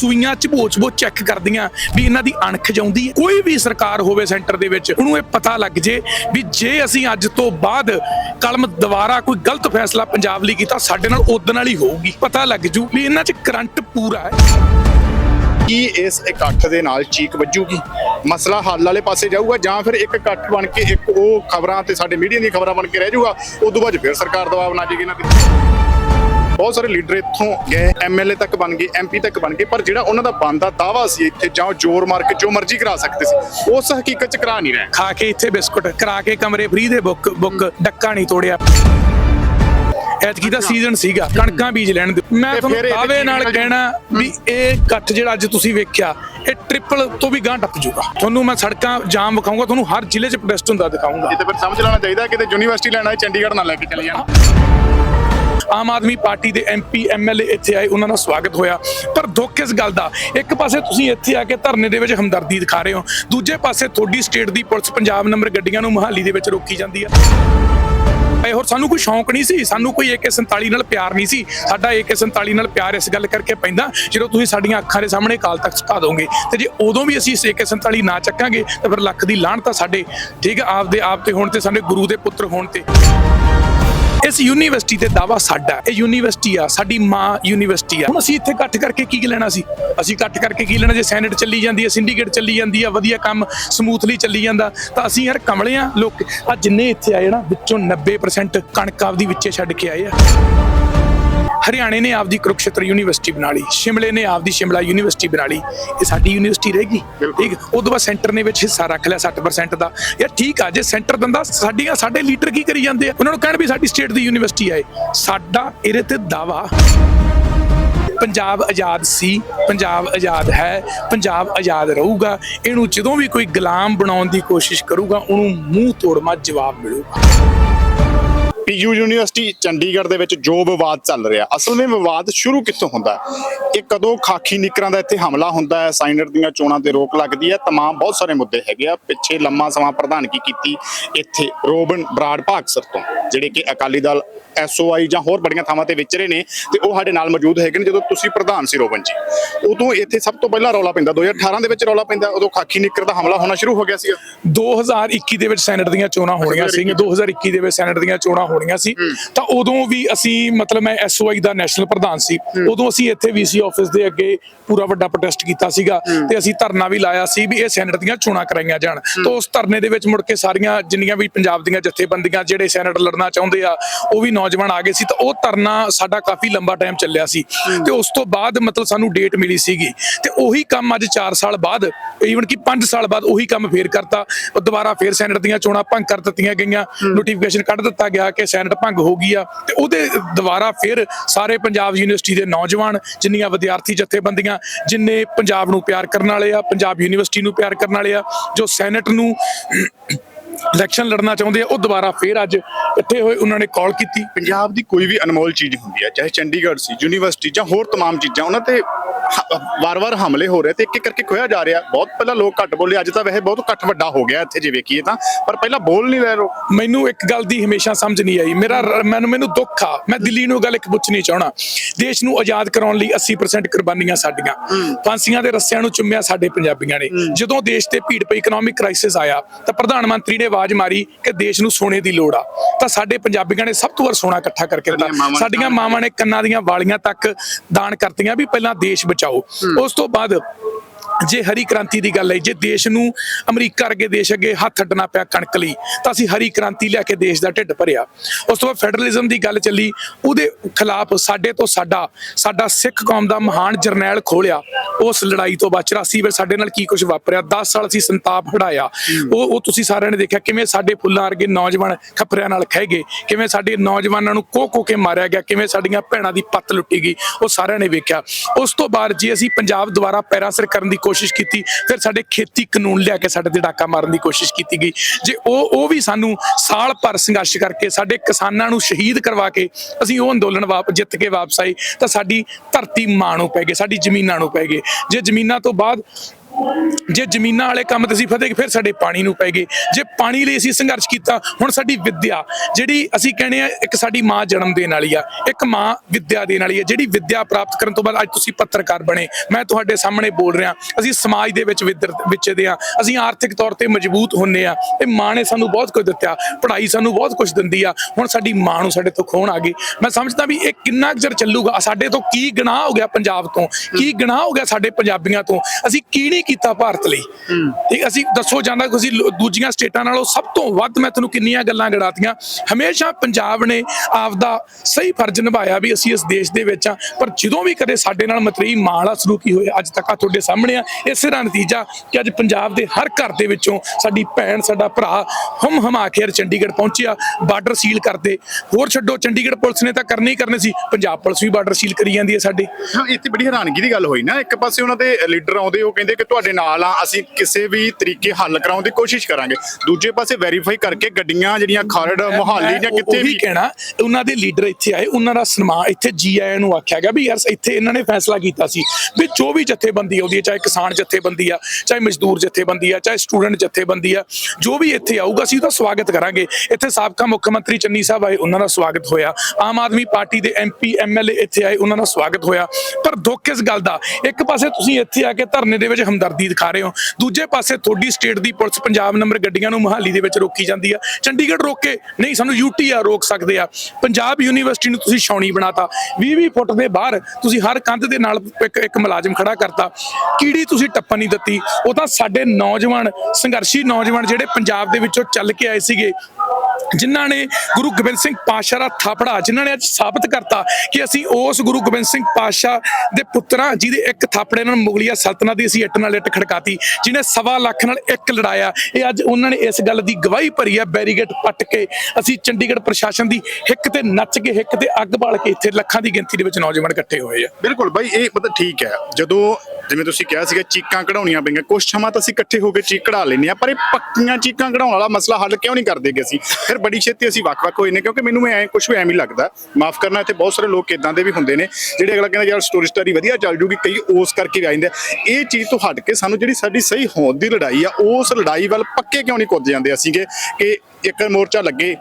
ਸੂਈਆਂ ਚਬੋਚ-ਬੋਚ ਚੈੱਕ ਕਰਦੀਆਂ ਵੀ ਇਹਨਾਂ ਦੀ ਅਣਖ ਜਾਉਂਦੀ ਹੈ। ਕੋਈ ਵੀ ਸਰਕਾਰ ਹੋਵੇ ਸੈਂਟਰ ਦੇ ਵਿੱਚ, ਉਹਨੂੰ ਇਹ ਪਤਾ ਲੱਗ ਜੇ ਵੀ ਜੇ ਅਸੀਂ ਅੱਜ ਤੋਂ ਬਾਅਦ ਕਲਮ ਦੁਬਾਰਾ ਕੋਈ ਗਲਤ ਫੈਸਲਾ ਪੰਜਾਬ ਲਈ ਕੀਤਾ, ਸਾਡੇ ਨਾਲ ਉਦੋਂ ਨਾਲ ਹੀ ਹੋਊਗੀ। ਪਤਾ ਲੱਗ ਜੂ ਵੀ ਇਹਨਾਂ 'ਚ ਕਰੰਟ ਪੂਰਾ ਹੈ। ਕੀ ਇਸ ਇਕੱਠ ਦੇ ਨਾਲ ਚੀਕ ਵੱਜੂਗੀ? ਮਸਲਾ ਹੱਲ ਵਾਲੇ ਪਾਸੇ ਜਾਊਗਾ ਜਾਂ ਫਿਰ ਇੱਕ ਇਕੱਠ ਬਣ ਕੇ ਇੱਕ ਉਹ ਖਬਰਾਂ ਤੇ ਸਾਡੇ ਮੀਡੀਆ ਦੀਆਂ ਖਬਰਾਂ ਬਣ ਕੇ ਰਹਿ ਜਾਊਗਾ ਉਸ ਤੋਂ ਬਾਅਦ ਫਿਰ ਸਰਕਾਰ ਦਬਾਅ ਬਣਾ ਜੇਗੀ ਇਹਨਾਂ ਤੇ। ਬਹੁਤ ਸਾਰੇ ਲੀਡਰ ਇੱਥੋਂ ਗਏ ਐਮਐਲਏ ਤੱਕ ਬਣ ਗਏ ਐਮਪੀ ਤੱਕ ਬਣ ਗਏ ਪਰ ਜਿਹੜਾ ਉਹਨਾਂ ਦਾ ਬੰਦਾ ਦਾਵਾ ਸੀ ਇੱਥੇ ਜਾਂ ਜ਼ੋਰ ਮਾਰ ਕੇ ਜੋ ਮਰਜ਼ੀ ਕਰਾ ਸਕਦੇ ਸੀ ਉਸ ਹਕੀਕਤ ਚ ਕਰਾ ਨਹੀਂ ਰਹੇ। ਖਾ ਕੇ ਇੱਥੇ ਬਿਸਕੁਟ ਕਰਾ ਕੇ ਕਮਰੇ ਫ੍ਰੀ ਦੇ ਬੁੱਕ ਬੁੱਕ ਡੱਕਾ ਨਹੀਂ ਤੋੜਿਆ। ਐਤਕੀ ਦਾ ਸੀਜ਼ਨ ਸੀਗਾ ਕਣਕਾਂ ਬੀਜ ਲੈਣ ਦੇ ਮੈਂ ਤੁਹਾਨੂੰ ਦਾਅਵੇ ਨਾਲ ਕਹਿਣਾ ਵੀ ਇਹ ਇਕੱਠ ਜਿਹੜਾ ਅੱਜ ਤੁਸੀਂ ਵੇਖਿਆ ਇਹ ਟ੍ਰਿਪਲ ਤੋਂ ਵੀ ਗਾਂ ਟੱਪ ਜੂਗਾ ਤੁਹਾਨੂੰ ਮੈਂ ਸੜਕਾਂ ਜਾਮ ਵਿਖਾਊਂਗਾ ਤੁਹਾਨੂੰ ਹਰ ਜ਼ਿਲ੍ਹੇ 'ਚ ਪ੍ਰੋਟੈਸਟ ਹੁੰਦਾ ਦਿਖਾਊਂਗਾ। ਇਹ ਤਾਂ ਫਿਰ ਸਮਝ ਲੈਣਾ ਚਾਹੀਦਾ ਕਿਤੇ ਯੂਨੀਵਰਸਿਟੀ ਲੈਣਾ ਹੈ ਚੰਡੀਗੜ੍ਹ ਨਾ ਲੈ ਕੇ ਚਲੇ ਜਾਣ। ਆਮ ਆਦਮੀ ਪਾਰਟੀ ਦੇ ਐਮਪੀ ਐਮਐਲਏ ਇੱਥੇ ਆਏ, ਉਹਨਾਂ ਦਾ ਸਵਾਗਤ ਹੋਇਆ। ਪਰ ਦੁੱਖ ਇਸ ਗੱਲ ਦਾ, ਇੱਕ ਪਾਸੇ ਤੁਸੀਂ ਇੱਥੇ ਆ ਕੇ ਧਰਨੇ ਦੇ ਵਿੱਚ ਹਮਦਰਦੀ ਦਿਖਾ ਰਹੇ ਹੋ, ਦੂਜੇ ਪਾਸੇ ਤੁਹਾਡੀ ਸਟੇਟ ਦੀ ਪੁਲਿਸ ਪੰਜਾਬ ਨੰਬਰ ਗੱਡੀਆਂ ਨੂੰ ਮੁਹਾਲੀ ਦੇ ਵਿੱਚ ਰੋਕੀ ਜਾਂਦੀ ਆ ਇਹ ਹੋਰ ਸਾਨੂੰ ਕੋਈ ਸ਼ੌਂਕ ਨਹੀਂ ਸੀ, ਸਾਨੂੰ ਕੋਈ AK47 ਨਾਲ ਪਿਆਰ ਨਹੀਂ ਸੀ। ਸਾਡਾ AK47 ਨਾਲ ਪਿਆਰ ਇਸ ਗੱਲ ਕਰਕੇ ਪੈਂਦਾ, ਜਦੋਂ ਤੁਸੀਂ ਸਾਡੀਆਂ ਅੱਖਾਂ ਦੇ ਸਾਹਮਣੇ ਕਾਲ ਤੱਕ ਝੁਕਾ ਦੋਗੇ, ਤੇ ਜੇ ਉਦੋਂ ਵੀ ਅਸੀਂ ਇਸ AK47 ਨਾ ਚੱਕਾਂਗੇ, ਤਾਂ ਫਿਰ ਲੱਖ ਦੀ ਲਾਹਣ ਤਾਂ ਸਾਡੇ, ਠੀਕ ਆਪਦੇ ਆਪ ਤੇ ਹੋਣ ਤੇ, ਸਾਡੇ ਗੁਰੂ ਦੇ ਪੁੱਤਰ ਹੋਣ ਤੇ। ਇਸ ਯੂਨੀਵਰਸਿਟੀ ਤੇ ਦਾਵਾ ਸਾਡਾ ਇਹ ਯੂਨੀਵਰਸਿਟੀ ਆ, ਸਾਡੀ ਮਾਂ ਯੂਨੀਵਰਸਿਟੀ ਆ। ਹੁਣ ਅਸੀਂ ਇੱਥੇ ਇਕੱਠ ਕਰਕੇ ਕੀ ਲੈਣਾ ਸੀ? ਅਸੀਂ ਇਕੱਠ ਕਰਕੇ ਕੀ ਲੈਣਾ? ਜੇ ਸੈਨੇਟ ਚੱਲੀ ਜਾਂਦੀ ਹੈ ਸਿੰਡੀਕੇਟ ਚੱਲੀ ਜਾਂਦੀ ਆ ਵਧੀਆ ਕੰਮ ਸਮੂਥਲੀ ਚੱਲੀ ਜਾਂਦਾ, ਤਾਂ ਅਸੀਂ ਯਾਰ ਕਮਲੇ ਆ, ਲੋਕ। ਆ ਜਿੰਨੇ ਇੱਥੇ ਆਏ ਨਾ, ਵਿੱਚੋਂ 90% ਕਣਕ ਆਪਦੀ ਵਿੱਚੇ ਛੱਡ ਕੇ ਆਏ ਆ। ਹਰਿਆਣੇ ਨੇ ਆਪਦੀ ਕੁਰੂਕਸ਼ੇਤਰ ਯੂਨੀਵਰਸਿਟੀ ਬਣਾ ਲਈ ਸ਼ਿਮਲੇ ਨੇ ਆਪਦੀ ਸ਼ਿਮਲਾ ਯੂਨੀਵਰਸਿਟੀ ਬਣਾ ਲਈ ਇਹ ਸਾਡੀ ਯੂਨੀਵਰਸਿਟੀ ਰਹੇਗੀ। ਠੀਕ ਉਹ ਤੋਂ ਬਾਅਦ ਸੈਂਟਰ ਨੇ ਵਿੱਚ ਹਿੱਸਾ ਰੱਖ ਲਿਆ 60% ਦਾ। ਯਾਰ ਠੀਕ ਆ ਜੇ ਸੈਂਟਰ ਦਿੰਦਾ ਸਾਡੀਆਂ ਸਾਡੇ ਲੀਡਰ ਕੀ ਕਰੀ ਜਾਂਦੇ ਆ? ਉਹਨਾਂ ਨੂੰ ਕਹਿਣ ਵੀ ਸਾਡੀ ਸਟੇਟ ਦੀ ਯੂਨੀਵਰਸਿਟੀ ਆਏ ਸਾਡਾ ਇਹਦੇ ਤੇ ਦਾਵਾ ਪੰਜਾਬ ਆਜ਼ਾਦ ਸੀ ਪੰਜਾਬ ਆਜ਼ਾਦ ਹੈ ਪੰਜਾਬ ਆਜ਼ਾਦ ਰਹੂਗਾ ਇਹਨੂੰ ਜਦੋਂ ਵੀ ਕੋਈ ਗੁਲਾਮ ਬਣਾਉਣ ਦੀ ਕੋਸ਼ਿਸ਼ ਕਰੂਗਾ ਉਹਨੂੰ ਮੂੰਹ ਤੋੜਮਾ ਜਵਾਬ ਮਿਲੂਗਾ। ਪੀਯੂ ਯੂਨੀਵਰਸਿਟੀ ਚੰਡੀਗੜ੍ਹ ਦੇ ਵਿੱਚ ਜੋ ਵਿਵਾਦ ਚੱਲ ਰਿਹਾ ਅਸਲ ਵਿੱਚ ਵਿਵਾਦ ਸ਼ੁਰੂ ਕਿੱਥੋਂ ਹੁੰਦਾ ਹੈ ਇਹ ਕਦੋਂ ਖਾਕੀ ਨਿਕਰਾਂ ਦਾ ਇੱਥੇ ਹਮਲਾ ਹੁੰਦਾ ਹੈ ਸਾਈਨਰ ਦੀਆਂ ਚੋਣਾਂ ਤੇ ਰੋਕ ਲੱਗਦੀ ਹੈ तमाम ਬਹੁਤ ਸਾਰੇ ਮੁੱਦੇ ਹੈਗੇ ਆ ਪਿੱਛੇ ਲੰਮਾ ਸਮਾਂ ਪ੍ਰਧਾਨਗੀ ਕੀਤੀ ਇੱਥੇ ਰੋਬਨ ਬਰਾੜ ਭਾਗਸਰ ਤੋਂ ਜਿਹੜੇ ਕਿ ਅਕਾਲੀ ਦਲ ਐਸਓਆਈ ਜਾਂ ਹੋਰ ਬੜੀਆਂ ਥਾਵਾਂ ਤੇ ਵਿਚਰੇ ਨੇ ਤੇ ਉਹ ਸਾਡੇ ਨਾਲ ਮੌਜੂਦ ਹੈਗੇ ਨੇ ਜਦੋਂ ਤੁਸੀਂ ਪ੍ਰਧਾਨ ਸੀ ਰੋਬਨ ਜੀ ਉਦੋਂ ਇੱਥੇ ਸਭ ਤੋਂ ਪਹਿਲਾਂ ਰੌਲਾ ਪੈਂਦਾ 2018 ਦੇ ਵਿੱਚ ਰੌਲਾ ਪੈਂਦਾ ਉਦੋਂ ਖਾਕੀ ਨਿਕਰ ਦਾ ਹਮਲਾ ਹੋਣਾ ਸ਼ੁਰੂ ਹੋ ਗਿਆ ਸੀਗਾ 2021 ਦੇ ਵਿੱਚ ਸੈਨੇਟ ਦੀਆਂ ਚੋਣਾਂ ਹੋਣੀਆਂ ਸੀ 2021 ਦੇ ਵਿੱਚ ਸੈਨੇਟ ਦੀਆਂ ਚੋਣਾਂ ਹੋਣੀਆਂ ਸੀ। ਤਾਂ ਉਦੋਂ ਵੀ ਅਸੀਂ ਮਤਲਬ ਮੈਂ ਐਸਓਆਈ ਦਾ ਨੈਸ਼ਨਲ ਪ੍ਰਧਾਨ ਸੀ। ਉਦੋਂ ਅਸੀਂ ਇੱਥੇ ਵੀਸੀ ਆਫਿਸ ਦੇ ਅੱਗੇ ਪੂਰਾ ਵੱਡਾ ਪ੍ਰੋਟੈਸਟ ਕੀਤਾ ਸੀਗਾ। ਤੇ ਅਸੀਂ ਧਰਨਾ ਵੀ ਲਾਇਆ ਸੀ ਵੀ ਇਹ ਸੈਨੇਟ ਦੀਆਂ ਚੋਣਾਂ ਕਰਾਈਆਂ ਜਾਣ। ਤਾਂ ਉਸ ਧਰਨੇ ਦੇ ਵਿੱਚ ਮੁੜ ਕੇ ਸਾਰੀਆਂ ਜਿੰਨੀਆਂ ਵੀ ਪੰਜਾਬ ਦੀਆਂ ਜਥੇਬੰਦੀਆਂ ਜਿਹੜੇ ਸੈਨੇਟ ਲੜਨਾ ਚਾਹੁੰਦੇ ਆ ਉਹ ਵੀ ਨੌਜਵਾਨ ਆ ਗਏ ਸੀ। ਤਾਂ ਉਹ ਧਰਨਾ ਸਾਡਾ ਕਾਫੀ ਲੰਬਾ ਟਾਈਮ ਚੱਲਿਆ ਸੀ। ਤੇ ਉਸ ਤੋਂ ਬਾਅਦ ਮਤਲਬ ਸਾਨੂੰ ਡੇਟ ਮਿਲੀ ਸੀਗੀ। ਤੇ ਉਹੀ ਕੰਮ ਅੱਜ 4 ਸਾਲ ਬਾਅਦ ਈਵਨ ਕਿ 5 ਸਾਲ ਬਾਅਦ ਉਹੀ ਕੰਮ ਫੇਰ ਕਰਤਾ। ਉਹ ਦੁਬਾਰਾ ਫੇਰ ਸੈਨੇਟ ਦੀਆਂ ਚੋਣਾਂ ਭੰਗ ਕਰ ਦਿੱਤੀਆਂ ਗਈਆਂ। ਨੋਟੀਫਿਕੇਸ਼ਨ ਕੱਢ ਦਿੱਤਾ ਗਿਆ ਕਿ ਸੈਨੇਟ ਭੰਗ ਹੋ ਗਈ ਆ ਤੇ ਉਹਦੇ ਦੁਬਾਰਾ ਫਿਰ ਸਾਰੇ ਪੰਜਾਬ ਯੂਨੀਵਰਸਿਟੀ ਦੇ ਨੌਜਵਾਨ, ਜਿੰਨੀਆਂ ਵਿਦਿਆਰਥੀ ਜਥੇਬੰਦੀਆਂ, ਜਿੰਨੇ ਪੰਜਾਬ ਨੂੰ ਪਿਆਰ ਕਰਨ ਵਾਲੇ ਆ, ਪੰਜਾਬ ਯੂਨੀਵਰਸਿਟੀ ਨੂੰ ਪਿਆਰ ਕਰਨ ਵਾਲੇ ਆ, ਜੋ ਸੈਨੇਟ ਨੂੰ ਇਲੈਕਸ਼ਨ ਲੜਨਾ ਚਾਹੁੰਦੇ ਆ ਉਹ ਦੁਬਾਰਾ ਫੇਰ ਅੱਜ ਇਕੱਠੇ ਹੋਏ ਉਹਨਾਂ ਨੇ ਕਾਲ ਕੀਤੀ ਪੰਜਾਬ ਦੀ ਕੋਈ ਵੀ ਅਨਮੋਲ ਚੀਜ਼ ਹੁੰਦੀ ਹੈ ਚਾਹੇ ਚੰਡੀਗੜ੍ਹ ਸੀ ਯੂਨੀਵਰਸਿਟੀ ਜਾਂ ਹੋਰ तमाम ਚੀਜ਼ਾਂ ਉਹਨਾਂ ਤੇ ਹ- ਵਾਰ-ਵਾਰ ਹਮਲੇ ਹੋ ਰਹੇ ਤੇ ਇੱਕ ਇੱਕ ਕਰਕੇ ਖੋਇਆ ਜਾ ਰਿਹਾ ਬਹੁਤ ਪਹਿਲਾਂ ਲੋਕ ਘੱਟ ਬੋਲੇ ਅੱਜ ਤਾਂ ਵੈਸੇ ਬਹੁਤ ਘੱਟ ਵੱਡਾ ਹੋ ਗਿਆ ਇੱਥੇ ਜੇ ਵੇਖੀਏ ਤਾਂ ਪਰ ਪਹਿਲਾਂ ਬੋਲ ਨਹੀਂ ਰਹੇ ਲੋਕ ਮੈਨੂੰ ਇੱਕ ਗੱਲ ਦੀ ਹਮੇਸ਼ਾ ਸਮਝ ਨਹੀਂ ਆਈ ਮੇਰਾ ਰ- ਮੈਨੂੰ ਮੈਨੂੰ ਦੁੱਖ ਆ ਮੈਂ ਦਿੱਲੀ ਨੂੰ ਗੱਲ ਇੱਕ ਪੁੱਛਣੀ ਚਾਹਣਾ ਦੇਸ਼ ਨੂੰ ਆਜ਼ਾਦ ਕਰਾਉਣ ਲਈ 80% ਕੁਰਬਾਨੀਆਂ ਸਾਡੀਆਂ ਫਾਂਸੀਆਂ ਦੇ ਰੱਸਿਆਂ ਨੂੰ ਚੁੰਮਿਆ ਸਾਡੇ ਪੰਜਾਬੀਆਂ ਨੇ ਜਦੋਂ ਦੇਸ਼ ਤੇ ਭੀੜ ਪਈ ਇਕਨੋਮਿਕ ਕ੍ਰਾਈਸਿਸ ਆਇਆ ਤਾਂ ਪ੍ਰਧਾਨ ਮੰਤਰੀ ਨੇ ਆਵਾਜ਼ ਮਾਰੀ ਕਿ ਦੇਸ਼ ਨੂੰ ਸੋਨੇ ਦੀ ਲੋੜ ਆ। ਤਾਂ ਸਾਡੇ ਪੰਜਾਬੀਆਂ ਨੇ ਸਭ ਤੋਂ ਵੱਧ ਸੋਨਾ ਇਕੱਠਾ ਕਰਕੇ ਦਿੱਤਾ। ਸਾਡੀਆਂ ਮਾਵਾਂ ਨੇ ਸਾਡੀਆਂ ਮਾਵਾਂ ਨੇ ਕੰਨਾਂ ਦੀਆਂ ਵਾਲੀਆਂ ਤੱਕ ਦਾਨ ਕਰਤੀਆਂ ਵੀ ਪਹਿਲਾਂ ਦੇਸ਼ ਬਚਾਓ। ਉਸ ਤੋਂ ਬਾਅਦ ਜੇ ਹਰੀ ਕ੍ਰਾਂਤੀ ਦੀ ਗੱਲ ਹੈ ਜੇ ਦੇਸ਼ ਨੂੰ ਅਮਰੀਕਾ ਵਰਗੇ ਦੇਸ਼ ਅੱਗੇ ਹੱਥ ਅੱਡਣਾ ਪਿਆ ਕਣਕ ਲਈ ਤਾਂ ਅਸੀਂ ਹਰੀ ਕ੍ਰਾਂਤੀ ਲਿਆ ਕੇ ਦੇਸ਼ ਦਾ ਢਿੱਡ ਭਰਿਆ। ਉਸ ਤੋਂ ਬਾਅਦ ਫੈਡਰਲਿਜ਼ਮ ਦੀ ਗੱਲ ਚੱਲੀ ਉਹਦੇ ਖਿਲਾਫ ਸਾਡੇ ਤੋਂ ਸਾਡਾ ਸਾਡਾ ਸਿੱਖ ਕੌਮ ਦਾ ਮਹਾਨ ਜਰਨੈਲ ਖੋਲਿਆ। ਉਸ ਲੜਾਈ ਤੋਂ ਬਾਅਦ 84 ਵਿੱਚ ਸਾਡੇ ਨਾਲ ਕੀ ਕੁਝ ਵਾਪਰਿਆ? 10 ਸਾਲ ਅਸੀਂ ਸੰਤਾਪ ਹਟਾਇਆ ਉਹ ਉਹ ਤੁਸੀਂ ਸਾਰਿਆਂ ਨੇ ਦੇਖਿਆ ਕਿਵੇਂ ਸਾਡੇ ਫੁੱਲਾਂ ਵਰਗੇ ਨੌਜਵਾਨ ਖੱਪਰਿਆਂ ਨਾਲ ਖਹਿ ਗਏ ਕਿਵੇਂ ਸਾਡੇ ਨੌਜਵਾਨਾਂ ਨੂੰ ਕੋਹ ਕੋਹ ਕੇ ਮਾਰਿਆ ਗਿਆ ਕਿਵੇਂ ਸਾਡੀਆਂ ਭੈਣਾਂ ਦੀ ਪੱਤ ਲੁੱਟੀ ਗਈ ਉਹ ਸਾਰਿਆਂ ਨੇ ਵੇਖਿਆ। ਉਸ ਤੋਂ ਬਾਅਦ ਜੇ ਅਸੀਂ ਪੰਜਾਬ ਦੁਆਰਾ ਪੈਰਾਸਰ ਕਰਨ ਦੀ ਕੋਸ਼ਿਸ਼ ਕੀਤੀ, ਫਿਰ ਸਾਡੇ ਖੇਤੀ ਕਾਨੂੰਨ ਲਿਆ ਕੇ ਸਾਡੇ ਤੇ ਡਾਕਾ ਮਾਰਨ ਦੀ ਕੋਸ਼ਿਸ਼ ਕੀਤੀ ਗਈ। ਜੇ ਉਹ ਉਹ ਵੀ ਸਾਨੂੰ ਸਾਲ ਭਰ ਸੰਘਰਸ਼ ਕਰਕੇ ਸਾਡੇ ਕਿਸਾਨਾਂ ਨੂੰ ਸ਼ਹੀਦ ਕਰਵਾ ਕੇ ਅਸੀਂ ਉਹ ਅੰਦੋਲਨ ਵਾਪ, ਜਿੱਤ ਕੇ ਵਾਪਸ ਆਏ, ਤਾਂ ਸਾਡੀ ਧਰਤੀ ਮਾਂ ਨੂੰ ਪੈ ਗਈ, ਸਾਡੀ ਜ਼ਮੀਨਾਂ ਨੂੰ ਪੈ ਗਏ ਜੇ ਜ਼ਮੀਨਾਂ ਤੋਂ ਬਾਅਦ ਜੇ ਜ਼ਮੀਨਾਂ ਵਾਲੇ ਕੰਮ ਤੇ ਅਸੀਂ ਫਤਿਹ ਫਿਰ ਸਾਡੇ ਪਾਣੀ ਨੂੰ ਪੈ ਗਏ। ਜੇ ਪਾਣੀ ਲਈ ਅਸੀਂ ਸੰਘਰਸ਼ ਕੀਤਾ, ਹੁਣ ਸਾਡੀ ਵਿੱਦਿਆ, ਜਿਹੜੀ ਅਸੀਂ ਕਹਿੰਦੇ ਆ ਇੱਕ ਸਾਡੀ ਮਾਂ ਜਨਮ ਦੇਣ ਵਾਲੀ ਆ, ਇੱਕ ਮਾਂ ਵਿੱਦਿਆ ਦੇਣ ਵਾਲੀ ਆ, ਜਿਹੜੀ ਵਿੱਦਿਆ ਪ੍ਰਾਪਤ ਕਰਨ ਤੋਂ ਬਾਅਦ ਅੱਜ ਤੁਸੀਂ ਪੱਤਰਕਾਰ ਬਣੇ। ਮੈਂ ਤੁਹਾਡੇ ਸਾਹਮਣੇ ਬੋਲ ਰਿਹਾ, ਅਸੀਂ ਸਮਾਜ ਦੇ ਵਿੱਚ ਵਿਦਰ- ਵਿਚਰਦੇ ਆ ਅਸੀਂ ਆਰਥਿਕ ਤੌਰ ਤੇ ਮਜ਼ਬੂਤ ਹੁੰਨੇ ਆ ਇਹ ਮਾਂ ਨੇ ਸਾਨੂੰ ਬਹੁਤ ਕੁਝ ਦਿੱਤਾ, ਪੜ੍ਹਾਈ ਸਾਨੂੰ ਬਹੁਤ ਕੁਝ ਦਿੰਦੀ ਆ, ਹੁਣ ਸਾਡੀ ਮਾਂ ਨੂੰ ਸਾਡੇ ਤੋਂ ਖੋਣ ਆ ਗਈ। ਮੈਂ ਸਮਝਦਾ ਵੀ ਇਹ ਕਿੰਨਾ ਕੁ ਚਿਰ ਚੱਲੂਗਾ ਸਾਡੇ ਤੋਂ ਕੀ ਗੁਨਾਹ ਹੋ ਗਿਆ ਪੰਜਾਬ ਤੋਂ, ਕੀ ਗੁਨਾਹ ਹੋ ਗਿਆ ਸਾਡੇ ਪੰਜਾਬੀਆਂ ਤੋਂ, ਅਸੀਂ ਕੀ ਨਹੀਂ ਕੀਤਾ ਭਾਰਤ ਲਈ। ਠੀਕ, ਅਸੀਂ ਦੱਸੋ ਜਾਂਦਾ ਕਿ ਅਸੀਂ ਦੂਜੀਆਂ ਸਟੇਟਾਂ ਨਾਲੋਂ ਸਭ ਤੋਂ ਵੱਧ ਮੈਂ ਤੁਹਾਨੂੰ ਕਿੰਨੀਆਂ ਗੱਲਾਂ ਗੜਾਤੀਆਂ। ਹਮੇਸ਼ਾ ਪੰਜਾਬ ਨੇ ਆਪਦਾ ਸਹੀ ਫਰਜ਼ ਨਿਭਾਇਆ ਵੀ ਅਸੀਂ ਇਸ ਦੇਸ਼ ਦੇ ਵਿੱਚ ਆ ਪਰ ਜਦੋਂ ਵੀ ਕਦੇ ਸਾਡੇ ਨਾਲ ਮਤਰੀ ਮਾਲਾ ਸਲੂਕੀ ਹੋਏ ਅੱਜ ਤੱਕ ਆ ਤੁਹਾਡੇ ਸਾਹਮਣੇ ਆ। ਇਸੇ ਦਾ ਨਤੀਜਾ ਕਿ ਅੱਜ ਪੰਜਾਬ ਦੇ ਹਰ ਘਰ ਦੇ ਵਿੱਚੋਂ ਸਾਡੀ ਭੈਣ, ਸਾਡਾ ਭਰਾ ਹਮ ਹਮਾ ਕੇ ਅੱਜ ਚੰਡੀਗੜ੍ਹ ਪਹੁੰਚਿਆ, ਬਾਰਡਰ ਸੀਲ ਕਰਦੇ। ਹੋਰ ਛੱਡੋ, ਚੰਡੀਗੜ੍ਹ ਪੁਲਿਸ ਨੇ ਤਾਂ ਕਰਨੇ ਹੀ ਕਰਨੇ ਸੀ। ਪੰਜਾਬ ਪੁਲਿਸ ਵੀ ਬਾਰਡਰ ਸੀਲ ਕਰੀ ਜਾਂਦੀ ਹੈ ਸਾਡੇ। ਇੱਥੇ ਬੜੀ ਹੈਰਾਨਗੀ ਦੀ ਗੱਲ ਹੋਈ ਨਾ। ਇੱਕ ਪਾਸੇ ਉਹਨਾਂ ਦੇ ਲੀਡਰ ਆਉਂਦੇ, ਉਹ ਕਹਿੰਦੇ ਕਿ ਤੁਹਾਡੇ ਨਾਲ ਆ ਅਸੀਂ ਕਿਸੇ ਵੀ ਤਰੀਕੇ ਹੱਲ ਕਰਾਉਣ ਦੀ ਕੋਸ਼ਿਸ਼ ਕਰਾਂਗੇ। ਦੂਜੇ ਪਾਸੇ ਵੈਰੀਫਾਈ ਕਰਕੇ ਗੱਡੀਆਂ ਜਿਹੜੀਆਂ ਖਰੜ ਮੁਹਾਲੀ ਜਾਂ ਕਿਤੇ ਵੀ ਕਹਿਣਾ ਉਹਨਾਂ ਦੇ ਲੀਡਰ ਇੱਥੇ ਆਏ ਉਹਨਾਂ ਦਾ ਸਨਮਾਨ ਇੱਥੇ ਜੀ ਆਇਆਂ ਨੂੰ ਆਖਿਆ ਗਿਆ ਵੀ ਯਾਰ ਇੱਥੇ ਇਹਨਾਂ ਨੇ ਫੈਸਲਾ ਕੀਤਾ ਸੀ ਵੀ ਜੋ ਵੀ ਜਥੇਬੰਦੀ ਆਉਂਦੀ ਹੈ ਚਾਹੇ ਕਿਸਾਨ ਜਥੇਬੰਦੀ ਆ ਚਾਹੇ ਮਜ਼ਦੂਰ ਜਥੇਬੰਦੀ ਆ ਚਾਹੇ ਸਟੂਡੈਂਟ ਜਥੇਬੰਦੀ ਆ ਜੋ ਵੀ ਇੱਥੇ ਆਊਗਾ ਅਸੀਂ ਉਹਦਾ ਸਵਾਗਤ ਕਰਾਂਗੇ। ਇੱਥੇ ਸਾਬਕਾ ਮੁੱਖ ਮੰਤਰੀ ਚੰਨੀ ਸਾਹਿਬ ਆਏ ਉਹਨਾਂ ਦਾ ਸਵਾਗਤ ਹੋਇਆ। ਆਮ ਆਦਮੀ ਪਾਰਟੀ ਦੇ ਐਮਪੀ ਐਮਐਲਏ ਇੱਥੇ ਆਏ ਉਹਨਾਂ ਦਾ ਸਵਾਗਤ ਹੋਇਆ। ਪਰ ਦੁੱਖ ਇਸ ਗੱਲ ਦਾ ਇੱਕ ਪਾਸੇ ਤੁਸੀਂ ਇੱਥੇ ਆ ਕੇ ਧਰਨੇ ਦੇ ਵਿੱਚ ਹਮਦਰਦੀ ਦਿਖਾ ਰਹੇ ਹੋ। ਦੂਜੇ ਪਾਸੇ ਤੁਹਾਡੀ ਸਟੇਟ ਦੀ ਪੁਲਿਸ ਪੰਜਾਬ ਨੰਬਰ ਗੱਡੀਆਂ ਨੂੰ ਮੁਹਾਲੀ ਦੇ ਵਿੱਚ ਰੋਕੀ ਜਾਂਦੀ ਆ। ਚੰਡੀਗੜ੍ਹ ਰੋਕੇ ਨਹੀਂ, ਸਾਨੂੰ ਯੂਟੀ ਆ ਰੋਕ ਸਕਦੇ ਆ। ਪੰਜਾਬ ਯੂਨੀਵਰਸਿਟੀ ਨੂੰ ਤੁਸੀਂ ਛਾਉਣੀ ਬਣਾਤਾ। 20 20 ਫੁੱਟ ਦੇ ਬਾਹਰ ਤੁਸੀਂ ਹਰ ਕੰਧ ਦੇ ਨਾਲ ਇੱਕ ਇੱਕ ਮੁਲਾਜ਼ਮ ਖੜਾ ਕਰਤਾ। ਕੀੜੀ ਤੁਸੀਂ ਟੱਪਣ ਨਹੀਂ ਦਿੱਤੀ। ਉਹ ਤਾਂ ਸਾਡੇ ਨੌਜਵਾਨ, ਸੰਘਰਸ਼ੀ ਨੌਜਵਾਨ ਜਿਹੜੇ ਪੰਜਾਬ ਦੇ ਵਿੱਚੋਂ ਚੱਲ ਕੇ ਆਏ ਸੀਗੇ ਜਿਨ੍ਹਾਂ ਨੇ ਗੁਰੂ ਗੋਬਿੰਦ ਸਿੰਘ ਪਾਤਸ਼ਾਹ ਦਾ ਥਾਪੜਾ, ਜਿਨ੍ਹਾਂ ਨੇ ਅੱਜ ਸਾਬਤ ਕਰਤਾ ਕਿ ਅਸੀਂ ਉਸ ਗੁਰੂ ਗੋਬਿੰਦ ਸਿੰਘ ਪਾਤਸ਼ਾਹ ਦੇ ਪੁੱਤਰਾਂ, ਜਿਹਦੇ ਇੱਕ ਥਾਪੜੇ ਨਾਲ ਮੁਗਲੀਆ ਸਲਤਨਤ ਦੀ ਅਸੀਂ ਇੱਟ ਨਾਲ ਇੱਟ ਖੜਕਾਤੀ, ਜਿਹਨੇ ਸਵਾ ਲੱਖ ਨਾਲ ਇੱਕ ਲੜਾਇਆ। ਇਹ ਅੱਜ ਉਹਨਾਂ ਨੇ ਇਸ ਗੱਲ ਦੀ ਗਵਾਹੀ ਭਰੀ ਹੈ ਬੈਰੀਗੇਟ ਪੱਟ ਕੇ ਅਸੀਂ ਚੰਡੀਗੜ੍ਹ ਪ੍ਰਸ਼ਾਸਨ ਦੀ ਹਿੱਕ ਤੇ ਨੱਚ ਕੇ, ਹਿੱਕ ਤੇ ਅੱਗ ਬਾਲ ਕੇ ਇੱਥੇ ਲੱਖਾਂ ਦੀ ਗਿਣਤੀ ਦੇ ਵਿੱਚ ਨੌਜਵਾਨ ਇਕੱਠੇ ਹੋਏ ਆ। ਬਿਲਕੁਲ ਬਾਈ, ਇਹ ਮਤਲਬ ਠੀਕ ਹੈ। ਜਦੋਂ ਜਿਵੇਂ ਤੁਸੀਂ ਕਿਹਾ ਸੀਗਾ, ਚੀਕਾਂ ਕਢਾਉਣੀਆਂ ਪਈਆਂ। ਕੁਛ ਸਮਾਂ ਤਾਂ ਅਸੀਂ ਇਕੱਠੇ ਹੋ ਕੇ ਚੀਕ ਕਢਾ ਲੈਂਦੇ ਆ ਪਰ ਇਹ ਪੱਕੀਆਂ ਚੀਕਾਂ ਕਢਾਉਣ ਵਾਲਾ ਮਸਲਾ ਹੱਲ ਕਿਉਂ ਨਹੀਂ ਕਰਦੇਗੇ ਅਸੀਂ? ਫਿਰ ਬੜੀ ਛੇਤੀ ਅਸੀਂ ਵੱਖ-ਵੱਖ ਹੋਏ ਨੇ, ਕਿਉਂਕਿ ਮੈਨੂੰ ਐ ਕੁਝ ਵੀ ਐਵੇਂ ਹੀ ਲੱਗਦਾ। ਮਾਫ ਕਰਨਾ, ਇੱਥੇ ਬਹੁਤ ਸਾਰੇ ਲੋਕ ਇਦਾਂ ਦੇ ਵੀ ਹੁੰਦੇ ਨੇ, ਜਿਹੜੇ ਅਗਲਾ ਕਹਿੰਦਾ, ਯਾਰ ਸਟੋਰੀ ਸਟਾਰੀ ਵਧੀਆ ਚੱਲ ਜੂਗੀ। ਕਈ ਉਸ ਕਰਕੇ ਵੀ ਆ ਜਾਂਦੇ ਆ। ਇਹ ਚੀਜ਼ ਤੋਂ ਹਟ ਕੇ ਸਾਨੂੰ ਜਿਹੜੀ ਸਾਡੀ ਸਹੀ ਹੋਂਦ ਦੀ ਲੜਾਈ ਆ, ਉਸ ਲੜਾਈ ਵੱਲ ਪੱਕੇ ਕਿਉਂ ਨਹੀਂ ਕੁੱਦ ਜਾਂਦੇ ਅਸੀਂ ਕਿ ਇੱਕ ਮੋਰਚਾ ਲੱਗੇ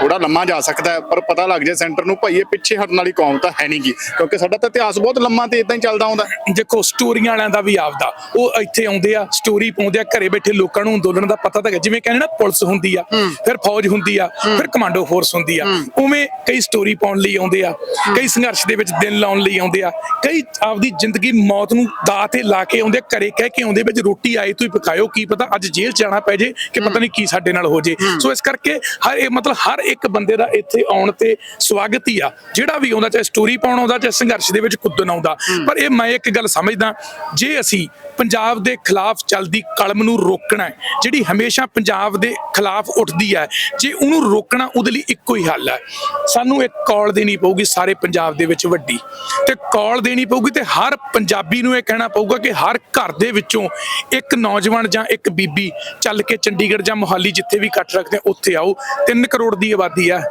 ਥੋੜਾ ਲੰਮਾ ਜਾ ਸਕਦਾ ਪਰ ਪਤਾ ਲੱਗ ਜਾਏ ਸੈਂਟਰ ਨੂੰ ਭਾਈ ਇਹ ਪਿੱਛੇ ਹਟਣ ਵਾਲੀ ਕੌਮ ਤਾਂ ਹੈ ਨਹੀਂਗੀ ਕਿਉਂਕਿ ਸਾਡਾ ਤਾਂ ਇਤਿਹਾਸ ਬਹੁਤ ਲੰਮਾ ਤੇ ਇਦਾਂ ਹੀ ਚੱਲਦਾ ਆਉਂਦਾ। ਦੇਖੋ ਸਟੋਰੀਆਂ ਵਾਲਿਆਂ ਦਾ ਵੀ ਆਪਦਾ ਉਹ ਇੱਥੇ ਆਉਂਦੇ ਆ ਸਟੋਰੀ ਪਾਉਂਦੇ ਆ ਘਰੇ ਬੈਠੇ ਲੋਕਾਂ ਨੂੰ ਅੰਦੋਲਨ ਦਾ ਪਤਾ ਤਾਂ ਹੈ ਜਿਵੇਂ ਕਹਿੰਦੇ ਨਾ ਪੁਲਿਸ ਹੁੰਦੀ ਆ ਫਿਰ ਫੌਜ ਹੁੰਦੀ ਆ ਫਿਰ ਕਮਾਂਡੋ ਫੋਰਸ ਹੁੰਦੀ ਆ ਉਵੇਂ ਕਈ ਸਟੋਰੀ ਪਾਉਣ ਲਈ ਆਉਂਦੇ ਆ ਕਈ ਸੰਘਰਸ਼ ਦੇ ਵਿੱਚ ਦਿਨ ਲਾਉਣ ਲਈ ਆਉਂਦੇ ਆ ਕਈ ਆਪਦੀ ਜ਼ਿੰਦਗੀ ਮੌਤ ਨੂੰ ਦਾਅ ਤੇ ਲਾ ਕੇ ਆਉਂਦੇ ਘਰੇ ਕਹਿ ਕੇ ਆਉਂਦੇ ਵਿੱਚ ਰੋਟੀ ਆਏ ਤੂੰ ਹੀ ਪਕਾਇਓ ਕੀ ਪਤਾ ਅੱਜ ਜੇਲ੍ਹ 'ਚ ਜਾਣਾ ਪੈ ਜੇ ਕਿ ਪਤਾ ਨਹੀਂ ਕੀ ਸਾਡੇ ਨਾਲ ਹੋ ਜੇ। ਸੋ ਇਸ ਕਰਕੇ ਹਰ ਇਹ ਮਤਲਬ ਹਰ ਇੱਕ ਬੰਦੇ ਦਾ ਇੱਥੇ ਆਉਣ ਤੇ ਸਵਾਗਤ ਹੀ ਆ। ਜਿਹੜਾ ਵੀ ਆਉਂਦਾ ਚਾਹੇ ਸਟੋਰੀ ਪਾਉਣ ਆਉਂਦਾ ਚਾਹੇ ਸੰਘਰਸ਼ ਦੇ ਵਿੱਚ ਕੁੱਦਣ ਆਉਂਦਾ। ਪਰ ਇਹ ਮੈਂ ਇੱਕ ਗੱਲ ਸਮਝਦਾ ਜੇ ਅਸੀਂ ਪੰਜਾਬ ਦੇ ਖਿਲਾਫ ਚੱਲਦੀ ਕਲਮ ਨੂੰ ਰੋਕਣਾ ਹੈ ਜਿਹੜੀ ਹਮੇਸ਼ਾ ਪੰਜਾਬ ਦੇ ਖਿਲਾਫ ਉੱਠਦੀ ਹੈ ਜੇ ਉਹਨੂੰ ਰੋਕਣਾ ਉਹਦੇ ਲਈ ਇੱਕੋ ਹੀ ਹੱਲ ਹੈ। ਸਾਨੂੰ ਇੱਕ ਕਾਲ ਦੇਣੀ ਪਊਗੀ ਸਾਰੇ ਪੰਜਾਬ ਦੇ ਵਿੱਚ ਵੱਡੀ। ਤੇ ਕਾਲ ਦੇਣੀ ਪਊਗੀ ਤੇ ਹਰ ਪੰਜਾਬੀ ਨੂੰ ਇਹ ਕਹਿਣਾ ਪਊਗਾ ਕਿ ਹਰ ਘਰ ਦੇ ਵਿੱਚੋਂ ਇੱਕ ਨੌਜਵਾਨ ਜਾਂ ਇੱਕ ਬੀਬੀ ਚੱਲ ਕੇ ਚੰਡੀਗੜ੍ਹ ਜਾਂ ਮੁਹਾਲੀ ਜਿੱਥੇ ਵੀ ਇਕੱਠ ਰੱਖਦੇ ਉੱਥੇ ਆਓ। 3 ਕਰੋੜ ਦੀ ਆਬਾਦੀ ਹੈ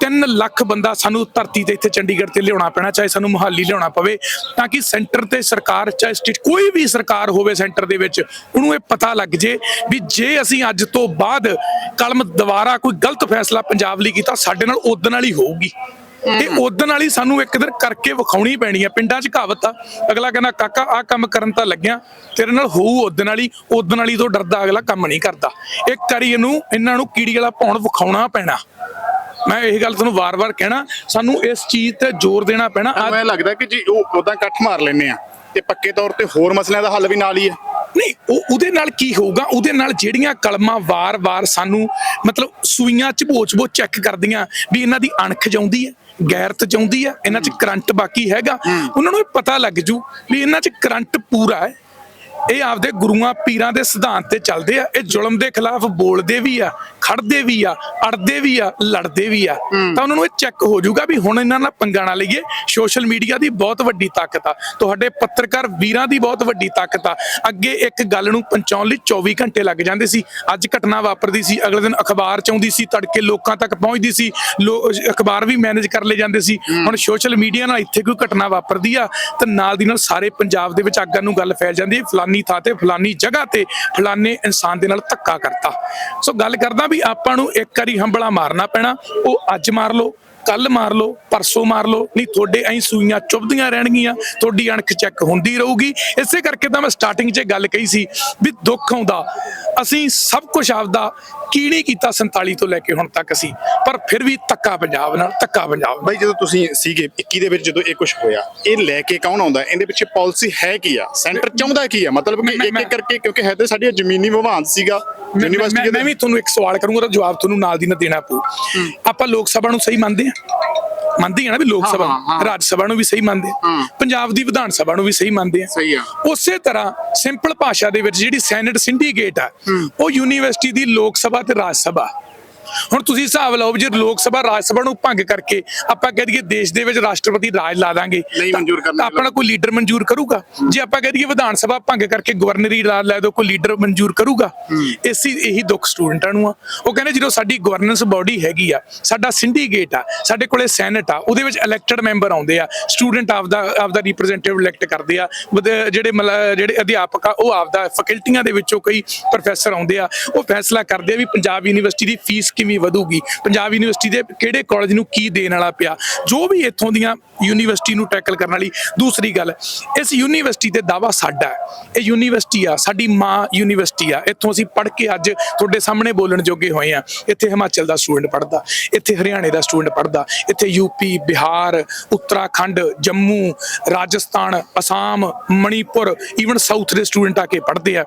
3 ਲੱਖ ਬੰਦਾ ਸਾਨੂੰ ਧਰਤੀ ਤੇ ਇੱਥੇ ਚੰਡੀਗੜ੍ਹ ਤੇ ਲਿਆਉਣਾ ਪੈਣਾ, ਚਾਹੇ ਸਾਨੂੰ ਮੁਹਾਲੀ ਲਿਆਉਣਾ ਪਵੇ, ਤਾਂ ਕਿ ਸੈਂਟਰ ਤੇ ਸਰਕਾਰ, ਚਾਹੇ ਸਟੇਟ ਕੋਈ ਵੀ ਸਰਕਾਰ ਹੋਵੇ ਸੈਂਟਰ ਦੇ ਵਿੱਚ, ਉਹਨੂੰ ਇਹ ਪਤਾ ਲੱਗ ਜੇ ਵੀ ਜੇ ਅਸੀਂ ਅੱਜ ਤੋਂ ਬਾਅਦ ਕਲਮ ਦੁਬਾਰਾ ਕੋਈ ਗਲਤ ਫੈਸਲਾ ਪੰਜਾਬ ਲਈ ਕੀਤਾ, ਸਾਡੇ ਨਾਲ ਉਦੋਂ ਨਾਲ ਹੀ ਹੋਊਗੀ। ਇਹ ਉਦੋਂ ਨਾਲ ਸਾਨੂੰ ਇੱਕ ਦਿਨ ਕਰਕੇ ਵਿਖਾਉਣੀ ਪੈਣੀ ਆ, ਪਿੰਡਾਂ 'ਚ ਕਹਾਵਤ ਆ, ਅਗਲਾ ਕਹਿੰਦਾ, ਕਾਕਾ, ਆਹ ਕੰਮ ਕਰਨ ਤਾਂ ਲੱਗਿਆ, ਤੇਰੇ ਨਾਲ ਹੋਊ ਉਦੋਂ ਨਾਲ ਉਦੋਂ ਨਾਲ ਤੋਂ ਡਰਦਾ ਅਗਲਾ ਕੰਮ ਨਹੀਂ ਕਰਦਾ। ਇੱਕ ਵਾਰੀ ਇਹਨੂੰ, ਇਹਨਾਂ ਨੂੰ ਕੀੜੀ ਵਾਲਾ ਪਾਉਣ ਵਿਖਾਉਣਾ ਪੈਣਾ। ਮੈਂ ਇਹ ਗੱਲ ਤੁਹਾਨੂੰ ਵਾਰ-ਵਾਰ ਕਹਿਣਾ, ਸਾਨੂੰ ਇਸ ਚੀਜ਼ ਤੇ ਜ਼ੋਰ ਦੇਣਾ ਪੈਣਾ। ਅੱਜ ਮੈਨੂੰ ਲੱਗਦਾ ਕਿ ਜੀ ਉਹ ਉਦਾਂ ਇਕੱਠ ਮਾਰ ਲੈਨੇ ਆ, ਤੇ ਪੱਕੇ ਤੌਰ ਤੇ ਹੋਰ ਮਸਲਿਆਂ ਦਾ ਹੱਲ ਵੀ ਨਾਲ ਹੀ ਹੈ ਨਹੀਂ ਉਹ ਉਹਦੇ ਨਾਲ ਕੀ ਹੋਊਗਾ? ਉਹਦੇ ਨਾਲ ਜਿਹੜੀਆਂ ਕਲਮਾਂ ਵਾਰ-ਵਾਰ ਸਾਨੂੰ ਮਤਲਬ ਸੂਈਆਂ ਚਬੋ-ਚਬੋ ਚੈੱਕ ਕਰਦੀਆਂ ਵੀ ਇਹਨਾਂ ਦੀ ਅਣਖ ਜਾਉਂਦੀ ਹੈ ਗੈਰਤ ਜਾਉਂਦੀ ਹੈ ਇਹਨਾਂ 'ਚ ਕਰੰਟ ਬਾਕੀ ਹੈਗਾ। ਉਹਨਾਂ ਨੂੰ ਪਤਾ ਲੱਗ ਜੂ ਵੀ ਇਹਨਾਂ 'ਚ ਕਰੰਟ ਪੂਰਾ ਹੈ। ਇਹ ਆਪਦੇ ਗੁਰੂਆਂ ਪੀਰਾਂ ਦੇ ਸਿਧਾਂਤ ਤੇ ਚੱਲਦੇ ਆ। ਇਹ ਜ਼ੁਲਮ ਦੇ ਖਿਲਾਫ ਬੋਲਦੇ ਵੀ ਆ ਖੜਦੇ ਵੀ ਆ ਅੜਦੇ ਵੀ ਆ ਲੜਦੇ ਵੀ ਆ। ਤਾਂ ਉਹਨਾਂ ਨੂੰ ਇਹ ਚੈੱਕ ਹੋ ਜਾਊਗਾ ਵੀ ਹੁਣ ਇਹਨਾਂ ਨਾਲ ਪੰਗਾ ਨਾ ਲਈਏ। ਸੋਸ਼ਲ ਮੀਡੀਆ ਦੀ ਬਹੁਤ ਵੱਡੀ ਤਾਕਤ ਆ। ਤੁਹਾਡੇ ਪੱਤਰਕਾਰ ਵੀਰਾਂ ਦੀ ਬਹੁਤ ਵੱਡੀ ਤਾਕਤ ਆ। ਅੱਗੇ ਇੱਕ ਗੱਲ ਨੂੰ ਪਹੁੰਚਾਉਣ ਲਈ 24 ਘੰਟੇ ਲੱਗ ਜਾਂਦੇ ਸੀ। ਅੱਜ ਘਟਨਾ ਵਾਪਰਦੀ ਸੀ ਅਗਲੇ ਦਿਨ ਅਖਬਾਰ ਚ ਆਉਂਦੀ ਸੀ ਤੜਕੇ ਲੋਕਾਂ ਤੱਕ ਪਹੁੰਚਦੀ ਸੀ। ਅਖਬਾਰ ਵੀ ਮੈਨੇਜ ਕਰ ਲਏ ਜਾਂਦੇ ਸੀ। ਹੁਣ ਸੋਸ਼ਲ ਮੀਡੀਆ ਨਾਲ ਇੱਥੇ ਕੋਈ ਘਟਨਾ ਵਾਪਰਦੀ ਆ ਤਾਂ ਨਾਲ ਦੀ ਨਾਲ ਸਾਰੇ ਪੰਜਾਬ ਦੇ ਵਿੱਚ ਅੱਗਾਂ ਨੂੰ ਗੱਲ ਫੈਲ ਜਾਂਦੀ ਹੈ। ਫਲਾਨੀ ਥਾਂ ਤੇ, ਫਲਾਨੀ ਜਗ੍ਹਾ ਤੇ ਫਲਾਨੇ ਇਨਸਾਨ ਦੇ ਨਾਲ ਧੱਕਾ ਕਰਤਾ। ਸੋ ਗੱਲ ਕਰਦਾ ਵੀ ਆਪਾਂ ਨੂੰ ਇੱਕ ਵਾਰੀ ਹੰਬਲਾ ਮਾਰਨਾ ਪੈਣਾ, ਉਹ ਅੱਜ ਮਾਰ ਲਓ। ਕੱਲ ਮਾਰ ਲਓ ਪਰਸੋਂ ਮਾਰ ਲਓ ਨਹੀਂ ਤੁਹਾਡੇ ਐਂ ਸੂਈਆਂ ਚੁੱਭਦੀਆਂ ਰਹਿਣਗੀਆਂ ਤੁਹਾਡੀ ਅਣਖ ਚੈੱਕ ਹੁੰਦੀ ਰਹੂਗੀ। ਇਸੇ ਕਰਕੇ ਤਾਂ ਮੈਂ ਸਟਾਰਟਿੰਗ 'ਚ ਇਹ ਗੱਲ ਕਹੀ ਸੀ ਵੀ ਦੁੱਖ ਆਉਂਦਾ। ਅਸੀਂ ਸਭ ਕੁਝ ਆਪਦਾ ਕੀ ਨਹੀਂ ਕੀਤਾ 47 ਤੋਂ ਲੈ ਕੇ ਹੁਣ ਤੱਕ ਅਸੀਂ ਪਰ ਫਿਰ ਵੀ ਧੱਕਾ ਪੰਜਾਬ ਨਾਲ ਧੱਕਾ ਪੰਜਾਬ ਬਾਈ ਜਦੋਂ ਤੁਸੀਂ ਸੀਗੇ 21 ਦੇ ਵਿੱਚ ਜਦੋਂ ਇਹ ਕੁਝ ਹੋਇਆ ਇਹ ਲੈ ਕੇ ਕੌਣ ਆਉਂਦਾ? ਇਹਦੇ ਪਿੱਛੇ ਪਾਲਿਸੀ ਹੈ ਕੀ ਆ? ਸੈਂਟਰ ਚਾਹੁੰਦਾ ਕੀ ਆ? ਮਤਲਬ ਕਿ ਇੱਕ ਇੱਕ ਕਰਕੇ ਕਿਉਂਕਿ ਹੈ ਤੇ ਸਾਡੀ ਜ਼ਮੀਨੀ ਵਿਵਾਦ ਸੀਗਾ ਯੂਨੀਵਰਸਿਟੀ ਮੈਂ- ਮੈਂ ਵੀ ਤੁਹਾਨੂੰ ਇੱਕ ਸਵਾਲ ਕਰੂੰਗਾ ਤਾਂ ਜਵਾਬ ਤੁਹਾਨੂੰ ਨਾਲ ਦੀ ਨਾਲ ਦੇਣਾ ਪਊ। ਆਪਾਂ ਲੋਕ ਸਭਾ ਨੂੰ ਸਹੀ ਮੰਨਦੇ ਮੰਨਦੇ ਆ ਨਾ ਵੀ ਲੋਕ ਸਭਾ। ਰਾਜ ਸਭਾ ਨੂੰ ਵੀ ਸਹੀ ਮੰਨਦੇ ਆ। ਪੰਜਾਬ ਦੀ ਵਿਧਾਨ ਸਭਾ ਨੂੰ ਵੀ ਸਹੀ ਮੰਨਦੇ ਆ। ਸਹੀ ਆ। ਉਸੇ ਤਰ੍ਹਾਂ ਸਿੰਪਲ ਭਾਸ਼ਾ ਦੇ ਵਿੱਚ ਜਿਹੜੀ ਸੈਨੇਟ ਸਿੰਡੀਕੇਟ ਆ ਉਹ ਯੂਨੀਵਰਸਿਟੀ ਦੀ ਲੋਕ ਸਭਾ ਤੇ ਰਾਜ ਸਭਾ। ਹੁਣ ਤੁਸੀਂ ਹਿਸਾਬ ਲਾਓ ਵੀ ਜੇ ਲੋਕ ਸਭਾ ਰਾਜ ਸਭਾ ਨੂੰ ਭੰਗ ਕਰਕੇ ਆਪਾਂ ਕਹਿ ਦਈਏ ਦੇਸ਼ ਦੇ ਵਿੱਚ ਰਾਸ਼ਟਰਪਤੀ ਰਾਜ ਲਾ ਦਾਂਗੇ ਨਹੀਂ ਮਨਜ਼ੂਰ ਕਰਨਾ ਆਪਣਾ ਕੋਈ ਲੀਡਰ ਮਨਜ਼ੂਰ ਕਰੂਗਾ? ਜੇ ਆਪਾਂ ਕਹਿ ਦਈਏ ਵਿਧਾਨ ਸਭਾ ਭੰਗ ਕਰਕੇ ਗਵਰਨਰੀ ਰਾਜ ਲੈ ਦੋ ਕੋਈ ਲੀਡਰ ਮਨਜ਼ੂਰ ਕਰੂਗਾ? ਇਸੇ ਇਹੀ ਦੁੱਖ ਸਟੂਡੈਂਟਾਂ ਨੂੰ ਆ। ਉਹ ਕਹਿੰਦੇ ਜਦੋਂ ਸਾਡੀ ਗਵਰਨੈਂਸ ਬਾਡੀ ਹੈਗੀ ਆ ਸਾਡਾ ਸਿੰਡੀਕੇਟ ਆ ਸਾਡੇ ਕੋਲੇ ਸੈਨੇਟ ਆ ਉਹਦੇ ਵਿੱਚ ਇਲੈਕਟਡ ਮੈਂਬਰ ਆਉਂਦੇ ਆ ਸਟੂਡੈਂਟ ਆਪਦਾ ਆਪਦਾ ਰਿਪਰੈਜ਼ੈਂਟੇਟਿਵ ਇਲੈਕਟ ਕਰਦੇ ਆ ਜਿਹੜੇ ਮਤਲਬ ਜਿਹੜੇ ਅਧਿਆਪਕ ਆ ਉਹ ਆਪਦਾ ਫੈਕਲਟੀਆਂ ਦੇ ਵਿੱਚੋਂ ਕਈ ਪ੍ਰੋਫੈਸਰ ਆਉਂਦੇ ਆ ਉਹ ਫੈਸਲਾ ਕਰਦੇ ਆ ਵੀ ਪੰਜਾਬ ਯੂਨੀਵਰਸਿਟੀ ਦੀ ਫੀਸ ਕਿਵੇਂ ਵਧੂਗੀ? ਪੰਜਾਬ ਯੂਨੀਵਰਸਿਟੀ ਦੇ ਕਿਹੜੇ ਕਾਲਜ ਨੂੰ ਕੀ ਦੇਣ ਵਾਲਾ ਪਿਆ? ਜੋ ਵੀ ਇੱਥੋਂ ਦੀਆਂ ਯੂਨੀਵਰਸਿਟੀ ਨੂੰ ਟੈਕਲ ਕਰਨ ਵਾਲੀ ਦੂਸਰੀ ਗੱਲ, ਇਸ ਯੂਨੀਵਰਸਿਟੀ ਤੇ ਦਾਵਾ ਸਾਡਾ ਹੈ। ਇਹ ਯੂਨੀਵਰਸਿਟੀ ਆ, ਸਾਡੀ ਮਾਂ ਯੂਨੀਵਰਸਿਟੀ ਆ। ਇੱਥੋਂ ਅਸੀਂ ਪੜ੍ਹ ਕੇ ਅੱਜ ਤੁਹਾਡੇ ਸਾਹਮਣੇ ਬੋਲਣ ਜੋਗੇ ਹੋਏ ਆ। ਇੱਥੇ ਹਿਮਾਚਲ ਦਾ ਸਟੂਡੈਂਟ ਪੜ੍ਹਦਾ, ਇੱਥੇ ਹਰਿਆਣੇ ਦਾ ਸਟੂਡੈਂਟ ਪੜ੍ਹਦਾ, ਇੱਥੇ UP Bihar, Uttarakhand, Jammu, Rajasthan, Assam, Manipur even south ਦੇ ਸਟੂਡੈਂਟ ਆ ਕੇ ਪੜ੍ਹਦੇ ਆ।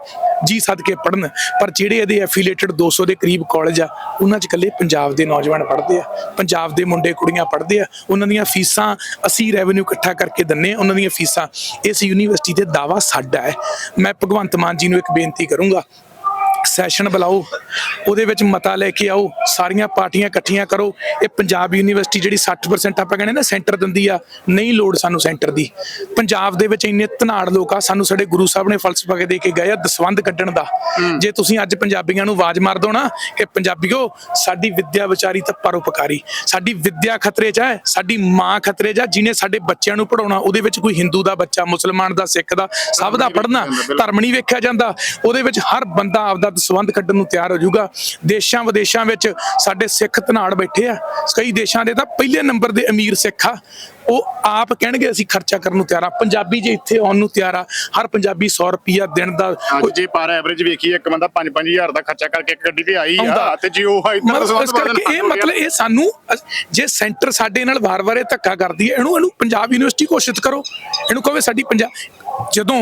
ਜੀ ਸਦਕੇ ਪੜ੍ਹਨ, ਪਰ ਜਿਹੜੇ ਇਹਦੇ ਐਫੀਲੀਏਟਡ 200 ਦੇ ਕਰੀਬ ਕਾਲਜ ਆ, ਉਹਨਾਂ 'ਚ ਇਕੱਲੇ ਪੰਜਾਬ ਦੇ ਨੌਜਵਾਨ ਪੜ੍ਹਦੇ ਆ, ਪੰਜਾਬ ਦੇ ਮੁੰਡੇ ਕੁੜੀਆਂ ਪੜ੍ਹਦੇ ਆ, ਉਹਨਾਂ ਦੀਆਂ ਫੀਸਾਂ ਅਸੀਂ ਰੈਵਨਿਊ ਇਕੱਠਾ ਕਰਕੇ ਦਿੰਨੇ ਆ, ਉਹਨਾਂ ਦੀਆਂ ਫੀਸਾਂ। ਇਸ ਯੂਨੀਵਰਸਿਟੀ ਤੇ ਦਾਵਾ ਸਾਡਾ ਹੈ। ਮੈਂ ਭਗਵੰਤ ਮਾਨ ਜੀ ਨੂੰ ਇੱਕ ਬੇਨਤੀ ਕਰੂੰਗਾ ਸੈਸ਼ਨ ਬੁਲਾਓ ਉਹਦੇ ਵਿੱਚ ਮਤਾ ਲੈ ਕੇ ਆਓ ਸਾਰੀਆਂ ਪਾਰਟੀਆਂ ਇਕੱਠੀਆਂ ਕਰੋ। ਇਹ ਪੰਜਾਬ ਯੂਨੀਵਰਸਿਟੀ ਜਿਹੜੀ 60% ਆਪਾਂ ਕਹਿੰਦੇ ਨਾ ਸੈਂਟਰ ਦਿੰਦੀ ਆ ਨਹੀਂ ਲੋੜ ਸਾਨੂੰ ਸੈਂਟਰ ਦੀ। ਪੰਜਾਬ ਦੇ ਵਿੱਚ ਇੰਨੇ ਧਨਾੜ ਲੋਕ ਆ ਸਾਨੂੰ ਸਾਡੇ ਗੁਰੂ ਸਾਹਿਬ ਨੇ ਫਲਸਫਾ ਕੇ ਦੇ ਕੇ ਗਏ ਆ ਦਸਵੰਦ ਕੱਢਣ ਦਾ। ਜੇ ਤੁਸੀਂ ਅੱਜ ਪੰਜਾਬੀਆਂ ਨੂੰ ਆਵਾਜ਼ ਮਾਰ ਦੋ ਨਾ ਕਿ ਪੰਜਾਬੀਓ ਸਾਡੀ ਵਿੱਦਿਆ ਵਿਚਾਰੀ ਤਾਂ ਪਰਉਪਕਾਰੀ ਸਾਡੀ ਵਿੱਦਿਆ ਖਤਰੇ 'ਚ ਹੈ ਸਾਡੀ ਮਾਂ ਖਤਰੇ 'ਚ ਹੈ ਜਿਹਨੇ ਸਾਡੇ ਬੱਚਿਆਂ ਨੂੰ ਪੜਾਉਣਾ ਉਹਦੇ ਵਿੱਚ ਕੋਈ ਹਿੰਦੂ ਦਾ ਬੱਚਾ ਮੁਸਲਮਾਨ ਦਾ ਸਿੱਖ ਦਾ ਸਭ ਦਾ ਪੜ੍ਹਨਾ ਧਰਮ ਨਹੀਂ ਵੇਖਿਆ ਜਾਂਦਾ। ਉਹਦੇ ਵਿੱਚ ਹਰ ਬੰਦਾ ਆਪਦਾ ਦਸਵੰਦ ਕੱਢਣ ਨੂੰ ਤਿਆਰ ਹੋ ਜਾਊਗਾ। ਦੇਸ਼ਾਂ ਵਿਦੇਸ਼ਾਂ ਵਿੱਚ ਸਾਡੇ ਸਿੱਖ ਧਨਾੜ ਬੈਠੇ ਆ। ਕਈ ਦੇਸ਼ਾਂ ਦੇ ਤਾਂ ਪਹਿਲੇ ਨੰਬਰ ਦੇ ਅਮੀਰ ਸਿੱਖ ਆ। ਉਹ ਆਪ ਕਹਿਣਗੇ ਅਸੀਂ ਖਰਚਾ ਕਰਨ ਨੂੰ ਤਿਆਰ ਆ। ਪੰਜਾਬੀ ਜੇ ਇੱਥੇ ਆਉਣ ਨੂੰ ਤਿਆਰ ਆ ਹਰ ਪੰਜਾਬੀ 100 ਰੁਪਿਆ ਦਿਨ ਦਾ ਅੱਜ ਜੇ ਪਰ ਐਵਰੇਜ ਵੇਖੀਏ ਇੱਕ ਬੰਦਾ 5-5000 ਦਾ ਖਰਚਾ ਕਰਕੇ ਇੱਕ ਗੱਡੀ ਤੇ ਆਈ ਆ। ਤੇ ਜੇ ਉਹ ਮਤਲਬ ਇਸ ਕਰਕੇ ਇਹ ਮਤਲਬ ਇਹ ਸਾਨੂੰ ਜੇ ਸੈਂਟਰ ਸਾਡੇ ਨਾਲ ਵਾਰ-ਵਾਰ ਇਹ ਧੱਕਾ ਕਰਦੀ ਹੈ ਇਹਨੂੰ ਇਹਨੂੰ ਪੰਜਾਬ ਯੂਨੀਵਰਸਿਟੀ ਘੋਸ਼ਿਤ ਕਰੋ। ਇਹਨੂੰ ਕਹੋ ਸਾਡੀ ਪੰਜਾਬ ਜਦੋਂ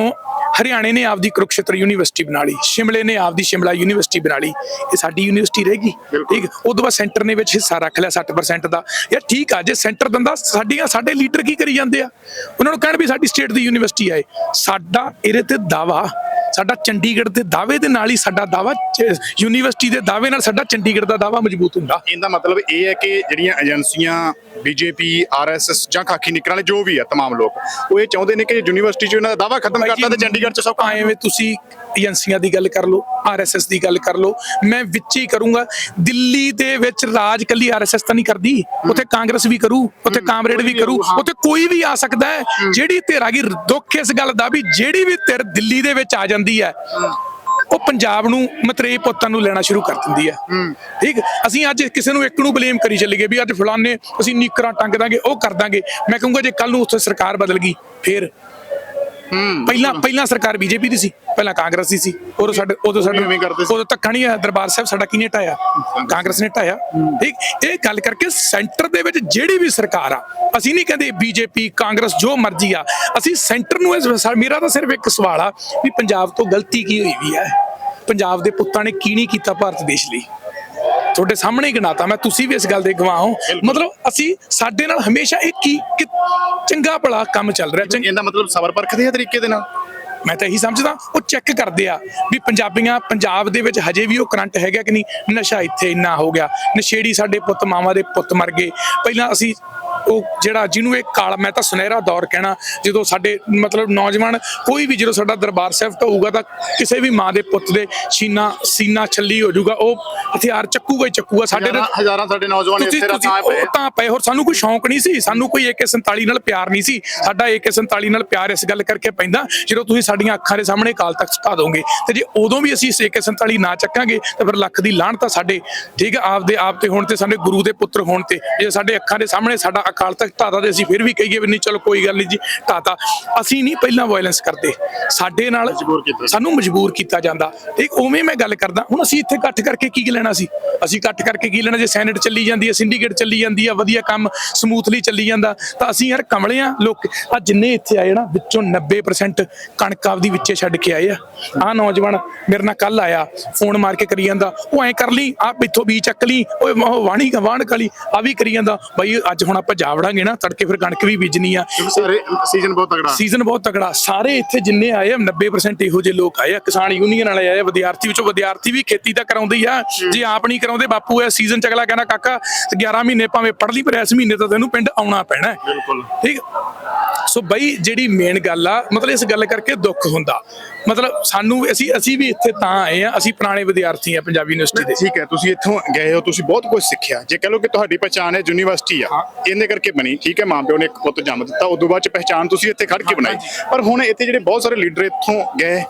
ਹਰਿਆਣੇ ਨੇ ਆਪਦੀ ਕੁਰੂਕਸ਼ੇਤਰ ਯੂਨੀਵਰਸਿਟੀ ਬਣਾ ਲਈ ਸ਼ਿਮਲੇ ਨੇ ਆਪਦੀ ਸ਼ਿਮਲਾ ਯੂਨੀਵਰਸਿਟੀ ਬਣਾ ਲਈ ਇਹ ਸਾਡੀ ਯੂਨੀਵਰਸਿਟੀ ਰਹੇਗੀ ਬਿਲਕੁਲ। ਠੀਕ ਉਦੋਂ ਬਾਅਦ ਸੈਂਟਰ ਨੇ ਵਿੱਚ ਹਿੱਸਾ ਰੱਖ ਲਿਆ 60% ਦਾ ਯਾਰ ਠੀਕ ਆ ਜੇ ਸੈਂਟਰ ਦਿੰਦਾ ਸਾਡੀਆਂ ਸਾਡੇ ਲੀਡਰ ਕੀ ਕਰੀ ਜਾਂਦੇ ਆ ਉਹਨਾਂ ਨੂੰ ਕਹਿਣ ਵੀ ਸਾਡੀ ਸਟੇਟ ਦੀ ਯੂਨੀਵਰਸਿਟੀ ਆਏ ਸਾਡਾ ਇਹਦੇ ਤੇ ਦਾਵਾ ਸਾਡਾ ਚੰਡੀਗੜ੍ਹ ਦੇ ਦਾਅਵੇ ਦੇ ਨਾਲ ਹੀ ਸਾਡਾ ਦਾਵਾ ਚ- ਯੂਨੀਵਰਸਿਟੀ ਦੇ ਦਾਅਵੇ ਨਾਲ ਸਾਡਾ ਚੰਡੀਗੜ੍ਹ ਦਾ ਦਾਵਾ ਮਜ਼ਬੂਤ ਹੁੰਦਾ ਇਹਦਾ ਮਤਲਬ ਇਹ ਹੈ ਕਿ ਜਿਹੜੀਆਂ ਏਜੰਸੀਆਂ ਬੀਜੇਪੀ ਆਰਐਸਐਸ ਜਾਂ ਖਾਕੀ ਨਿਕਰਾਂ ਵਾਲੇ ਜੋ ਵੀ ਆ तमाम ਲੋਕ ਉਹ ਇਹ ਚਾਹੁੰਦੇ ਨੇ ਕਿ ਯੂਨੀਵਰਸਿਟੀ 'ਚ ਇਹਨਾਂ ਦਾ ਦਾਵਾ ਖਤਮ ਕਰਤਾ ਤੇ ਚੰਡੀਗੜ੍ਹ 'ਚ ਸਭ ਐਵੇਂ ਤੁਸੀਂ ਏਜੰਸੀਆਂ ਦੀ ਗੱਲ ਕਰ ਲਓ ਆਰਐਸਐਸ ਦੀ ਗੱਲ ਕਰ ਲਓ ਮੈਂ ਵਿੱਚ ਹੀ ਕਰੂੰਗਾ। ਦਿੱਲੀ ਦੇ ਵਿੱਚ ਰਾਜ ਕੱਲੀ ਆਰਐਸਐਸ ਤਾਂ ਨਹੀਂ ਕਰਦੀ। ਉੱਥੇ ਕਾਂਗਰਸ ਵੀ ਕਰੂ ਉੱਥੇ ਕਾਮਰੇਡ ਵੀ ਕਰੂ ਉੱਥੇ ਕੋਈ ਵੀ ਆ ਸਕਦਾ ਹੈ। ਜਿਹੜੀ ਧਿਰ ਆ ਗਈ ਦੁੱਖ ਇਸ ਗੱਲ ਦਾ ਵੀ ਜਿਹੜੀ ਵੀ ਧਿਰ ਦਿੱਲੀ ਦੇ ਵਿੱਚ ਆ ਜਾਂਦੀ ਹੈ ਉਹ ਪੰਜਾਬ ਨੂੰ ਮਤਰੇ ਪੁੱਤਾਂ ਨੂੰ ਲੈਣਾ ਸ਼ੁਰੂ ਕਰ ਦਿੰਦੀ ਹੈ। ਠੀਕ? ਅਸੀਂ ਅੱਜ ਕਿਸੇ ਨੂੰ ਇੱਕ ਨੂੰ ਬਲੇਮ ਕਰੀ ਚੱਲੀਏ ਵੀ ਅੱਜ ਫਲਾਣੇ ਅਸੀਂ ਨੀਕਰਾਂ ਟੰਗ ਦਾਂਗੇ ਉਹ ਕਰ ਦਾਂਗੇ। ਮੈਂ ਕਹੂੰਗਾ ਜੇ ਕੱਲ ਨੂੰ ਉੱਥੇ ਸਰਕਾਰ ਬਦਲ ਗਈ ਫੇਰ ਪਹਿਲਾਂ ਪਹਿਲਾਂ ਸਰਕਾਰ ਬੀਜੇਪੀ ਦੀ ਸੀ ਪਹਿਲਾਂ ਕਾਂਗਰਸ ਦੀ ਸੀ। ਉਦੋਂ ਸਾਡੇ ਉਦੋਂ ਸਾਡੇ ਉਵੇਂ ਕਰਦੇ ਸੀ। ਉਦੋਂ ਧੱਕਾ ਨਹੀਂ ਆ ਦਰਬਾਰ ਸਾਹਿਬ ਸਾਡਾ ਕਿਹਨੇ ਢਾਇਆ? ਕਾਂਗਰਸ ਨੇ ਢਾਇਆ। ਠੀਕ? ਇਹ ਗੱਲ ਕਰਕੇ ਸੈਂਟਰ ਦੇ ਵਿੱਚ ਜਿਹੜੀ ਵੀ ਸਰਕਾਰ ਆ ਅਸੀਂ ਨਹੀਂ ਕਹਿੰਦੇ ਬੀਜੇਪੀ ਕਾਂਗਰਸ ਜੋ ਮਰਜ਼ੀ ਆ ਅਸੀਂ ਸੈਂਟਰ ਨੂੰ ਇਸ ਮੇਰਾ ਤਾਂ ਸਿਰਫ ਇੱਕ ਸਵਾਲ ਆ ਵੀ ਪੰਜਾਬ ਤੋਂ ਗਲਤੀ ਕੀ ਹੋਈ ਵੀ ਹੈ? ਪੰਜਾਬ ਦੇ ਪੁੱਤਾਂ ਨੇ ਕੀ ਨਹੀਂ ਕੀਤਾ ਭਾਰਤ ਦੇਸ਼ ਲਈ? ਤੁਹਾਡੇ ਸਾਹਮਣੇ ਹੀ ਗਿਣਾਤਾ ਮੈਂ ਤੁਸੀਂ ਵੀ ਇਸ ਗੱਲ ਦੇ ਗਵਾਹ ਹੋ। ਮਤਲਬ ਅਸੀਂ ਸਾਡੇ ਨਾਲ ਹਮੇਸ਼ਾ ਇਹ ਕੀ ਕਿ ਚੰਗਾ ਭਲਾ ਕੰਮ ਚੱਲ ਰਿਹਾ ਚੰਗਾ ਇਹਦਾ ਮਤਲਬ ਸਬਰ ਪਰਖਦੇ ਆ ਤਰੀਕੇ ਦੇ ਨਾਲ? ਮੈਂ ਤਾਂ ਇਹੀ ਸਮਝਦਾ ਉਹ ਚੈੱਕ ਕਰਦੇ ਆ ਵੀ ਪੰਜਾਬੀਆਂ ਪੰਜਾਬ ਦੇ ਵਿੱਚ ਹਜੇ ਵੀ ਉਹ ਕਰੰਟ ਹੈਗਾ ਕਿ ਨਹੀਂ? ਨਸ਼ਾ ਇੱਥੇ ਇੰਨਾ ਹੋ ਗਿਆ ਨਸ਼ੇੜੀ ਸਾਡੇ ਪੁੱਤ ਮਾਵਾਂ ਦੇ ਪੁੱਤ ਮਰ ਗਏ। ਪਹਿਲਾਂ ਅਸੀਂ ਉਹ ਜਿਹੜਾ ਜਿਹਨੂੰ ਇਹ ਕਾਲ ਮੈਂ ਤਾਂ ਸੁਨਹਿਰਾ ਦੌਰ ਕਹਿਣਾ ਜਦੋਂ ਸਾਡੇ ਮਤਲਬ ਨੌਜਵਾਨ ਕੋਈ ਵੀ ਜਦੋਂ ਸਾਡਾ ਦਰਬਾਰ ਸਾਹਿਬ ਢਾਊਗਾ ਤਾਂ ਕਿਸੇ ਵੀ ਮਾਂ ਦੇ ਪੁੱਤ ਦੇ ਸੀਨਾ ਸੀਨਾ ਛੱਲੀ ਹੋ ਜਾਊਗਾ ਉਹ ਹਥਿਆਰ ਚੱਕੂਗਾ ਹੀ ਚੱਕੂਗਾ। ਸਾਡੇ ਹਜ਼ਾਰਾਂ- ਸਾਡੇ ਨੌਜਵਾਨ ਤੁਸੀਂ ਰਤਾਏ ਪਏ ਤਾਂ ਪਏ ਹੋਰ ਸਾਨੂੰ ਕੋਈ ਸ਼ੌਂਕ ਨਹੀਂ ਸੀ ਸਾਨੂੰ ਕੋਈ AK47 ਨਾਲ ਪਿਆਰ ਨਹੀਂ ਸੀ। ਸਾਡਾ AK47 ਨਾਲ ਪਿਆਰ ਇਸ ਗੱਲ ਕਰਕੇ ਪੈਂਦਾ ਜਦੋਂ ਤੁਸੀਂ ਸਾਡੀਆਂ ਅੱਖਾਂ ਦੇ ਸਾਹਮਣੇ ਕਾਲ ਤੱਕ ਝੁਕਾ ਦੋਗੇ ਤੇ ਜੇ ਉਦੋਂ ਵੀ ਅਸੀਂ ਇਸ AK47 ਨਾ ਚੱਕਾਂਗੇ ਤਾਂ ਫਿਰ ਲੱਖ ਦੀ ਲਾਹਣ ਤਾਂ ਸਾਡੇ ਠੀਕ ਹੈ ਆਪਦੇ ਆਪ ਤੇ ਹੋਣ ਤੇ ਸਾਡੇ ਗੁਰੂ ਦੇ ਪੁੱਤਰ ਹੋਣ ਤੇ ਜੇ ਸਾਡੇ ਅੱਖਾਂ ਦੇ ਸਾਹਮਣੇ ਸਾਡਾ ਅਕਾਲ ਤਖਤ ਢਾਤਾ ਤੇ ਅਸੀਂ ਫਿਰ ਵੀ ਕਹੀਏ ਵੀ ਨਹੀਂ ਚਲੋ ਕੋਈ ਗੱਲ ਨਹੀਂ ਜੀ ਢਾਤਾ ਅਸੀਂ ਨਹੀਂ ਪਹਿਲਾਂ ਵਾਇਲੈਂਸ ਕਰਦੇ। ਸਾਡੇ ਨਾਲ ਮਜਬੂਰ ਕੀਤਾ। ਸਾਨੂੰ ਮਜਬੂਰ ਕੀਤਾ ਜਾਂਦਾ। ਠੀਕ ਉਵੇਂ ਮੈਂ ਗੱਲ ਕਰਦਾ ਹੁਣ ਅਸੀਂ ਇੱਥੇ ਇਕੱਠ ਕਰਕੇ ਕੀ ਲੈਣਾ ਸੀ? ਅਸੀਂ ਇਕੱਠ ਕਰਕੇ ਕੀ ਲੈਣਾ? ਜੇ ਸੈਨੇਟ ਚੱਲੀ ਜਾਂਦੀ ਹੈ ਸਿੰਡੀਕੇਟ ਚੱਲੀ ਜਾਂਦੀ ਹੈ ਵਧੀਆ ਕੰਮ ਸਮੂਥਲੀ ਚੱਲੀ ਜਾਂਦਾ ਤਾਂ ਅਸੀਂ ਯਾਰ ਕਮਲੇ ਆ ਲੋਕ। ਆ ਜਿੰਨੇ ਇੱਥੇ ਆਏ ਨਾ ਵਿੱਚੋਂ 90% ਕਣਕ ਆਪਦੀ ਵਿੱਚੇ ਛੱਡ ਕੇ ਆਏ ਆ। ਆ ਨੌਜਵਾਨ ਮੇਰੇ ਨਾਲ ਕੱਲ ਆਇਆ ਫੋਨ ਮਾਰ ਕੇ ਕਰੀ ਜਾਂਦਾ ਉਹ ਐ ਕਰ ਲਈ ਆ ਇੱਥੋਂ ਵੀ ਚੱਕ ਲਈ ਓਏ ਵਾਣੀ ਵਾਣ ਕਲੀ ਆ ਵੀ ਕਰੀ ਜਾਂਦਾ। ਬਾਈ ਅੱਜ ਹੁਣ ਆਪਾਂ ਜਾਵੜਾਂਗੇ ਨਾ ਤੜਕੇ ਫਿਰ ਕਣਕ ਵੀ ਬੀਜਣੀ ਆ। ਸਾਰੇ ਸੀਜ਼ਨ ਬਹੁਤ ਤਗੜਾ ਸੀਜ਼ਨ ਬਹੁਤ ਤਕੜਾ। ਸਾਰੇ ਇੱਥੇ ਜਿੰਨੇ ਆਏ ਆ 90% ਇਹੋ ਜਿਹੇ ਲੋਕ ਆਏ ਆ। ਕਿਸਾਨ ਯੂਨੀਅਨ ਵਾਲੇ ਆਏ ਆ ਵਿਦਿਆਰਥੀ ਵਿੱਚੋਂ ਵਿਦਿਆਰਥੀ ਵੀ ਖੇਤੀ ਤਾਂ ਕਰਾਉਂਦੇ ਹੀ ਆ। ਜੇ ਆਪ ਨਹੀਂ ਕਰਾਉਂਦੇ ਬਾਪੂ ਇਹ ਸੀਜ਼ਨ ਚ ਅਗਲਾ ਕਹਿੰਦਾ ਕਾਕਾ 11 ਮਹੀਨੇ ਭਾਵੇਂ ਪੜ੍ਹ ਲਈ ਪਰ ਇਸ ਮਹੀਨੇ ਤਾਂ ਤੈਨੂੰ ਪਿੰਡ ਆਉਣਾ ਪੈਣਾ। ਬਿਲਕੁਲ। ਠੀਕ? ਸੋ ਬਈ ਜਿਹੜੀ ਮੇਨ ਗੱਲ ਆ ਮਤਲਬ ਇਸ ਗੱਲ ਕਰਕੇ ਦੁੱਖ ਹੁੰਦਾ। ਮਤਲਬ ਸਾਨੂੰ ਅਸੀਂ ਅਸੀਂ ਵੀ ਇੱਥੇ ਤਾਂ ਆਏ ਆ ਅਸੀਂ ਪੁਰਾਣੇ ਵਿਦਿਆਰਥੀ ਆ ਪੰਜਾਬ ਯੂਨੀਵਰਸਿਟੀ ਦੇ। ਠੀਕ ਹੈ ਤੁਸੀਂ ਇੱਥੋਂ ਗਏ ਹੋ ਤੁਸੀਂ ਬਹੁਤ ਕੁਝ ਸਿੱਖਿਆ। ਜੇ ਕਹ ਲਓ ਕਿ ਤੁਹਾਡੀ ਪਛਾਣ ਹੈ ਯੂਨੀਵਰਸਿਟੀ ਆ ਇਹਨੇ ਕਰਕੇ ਬਣੀ ਠੀਕ ਹੈ ਮਾਂ ਪਿਓ ਨੇ ਇੱਕ ਪੁੱਤ ਜੰਮ ਦਿੱਤਾ ਉਦੋਂ ਬਾਅਦ ਚ ਪਛਾਣ ਤੁਸੀਂ ਇੱਥੇ ਖੜ ਕੇ ਬਣਾਈ। ਪਰ ਹੁਣ ਇੱਥੇ ਜਿਹੜੇ ਬਹੁਤ ਸਾਰੇ ਲੀਡਰ ਇੱਥੋਂ ਗਏ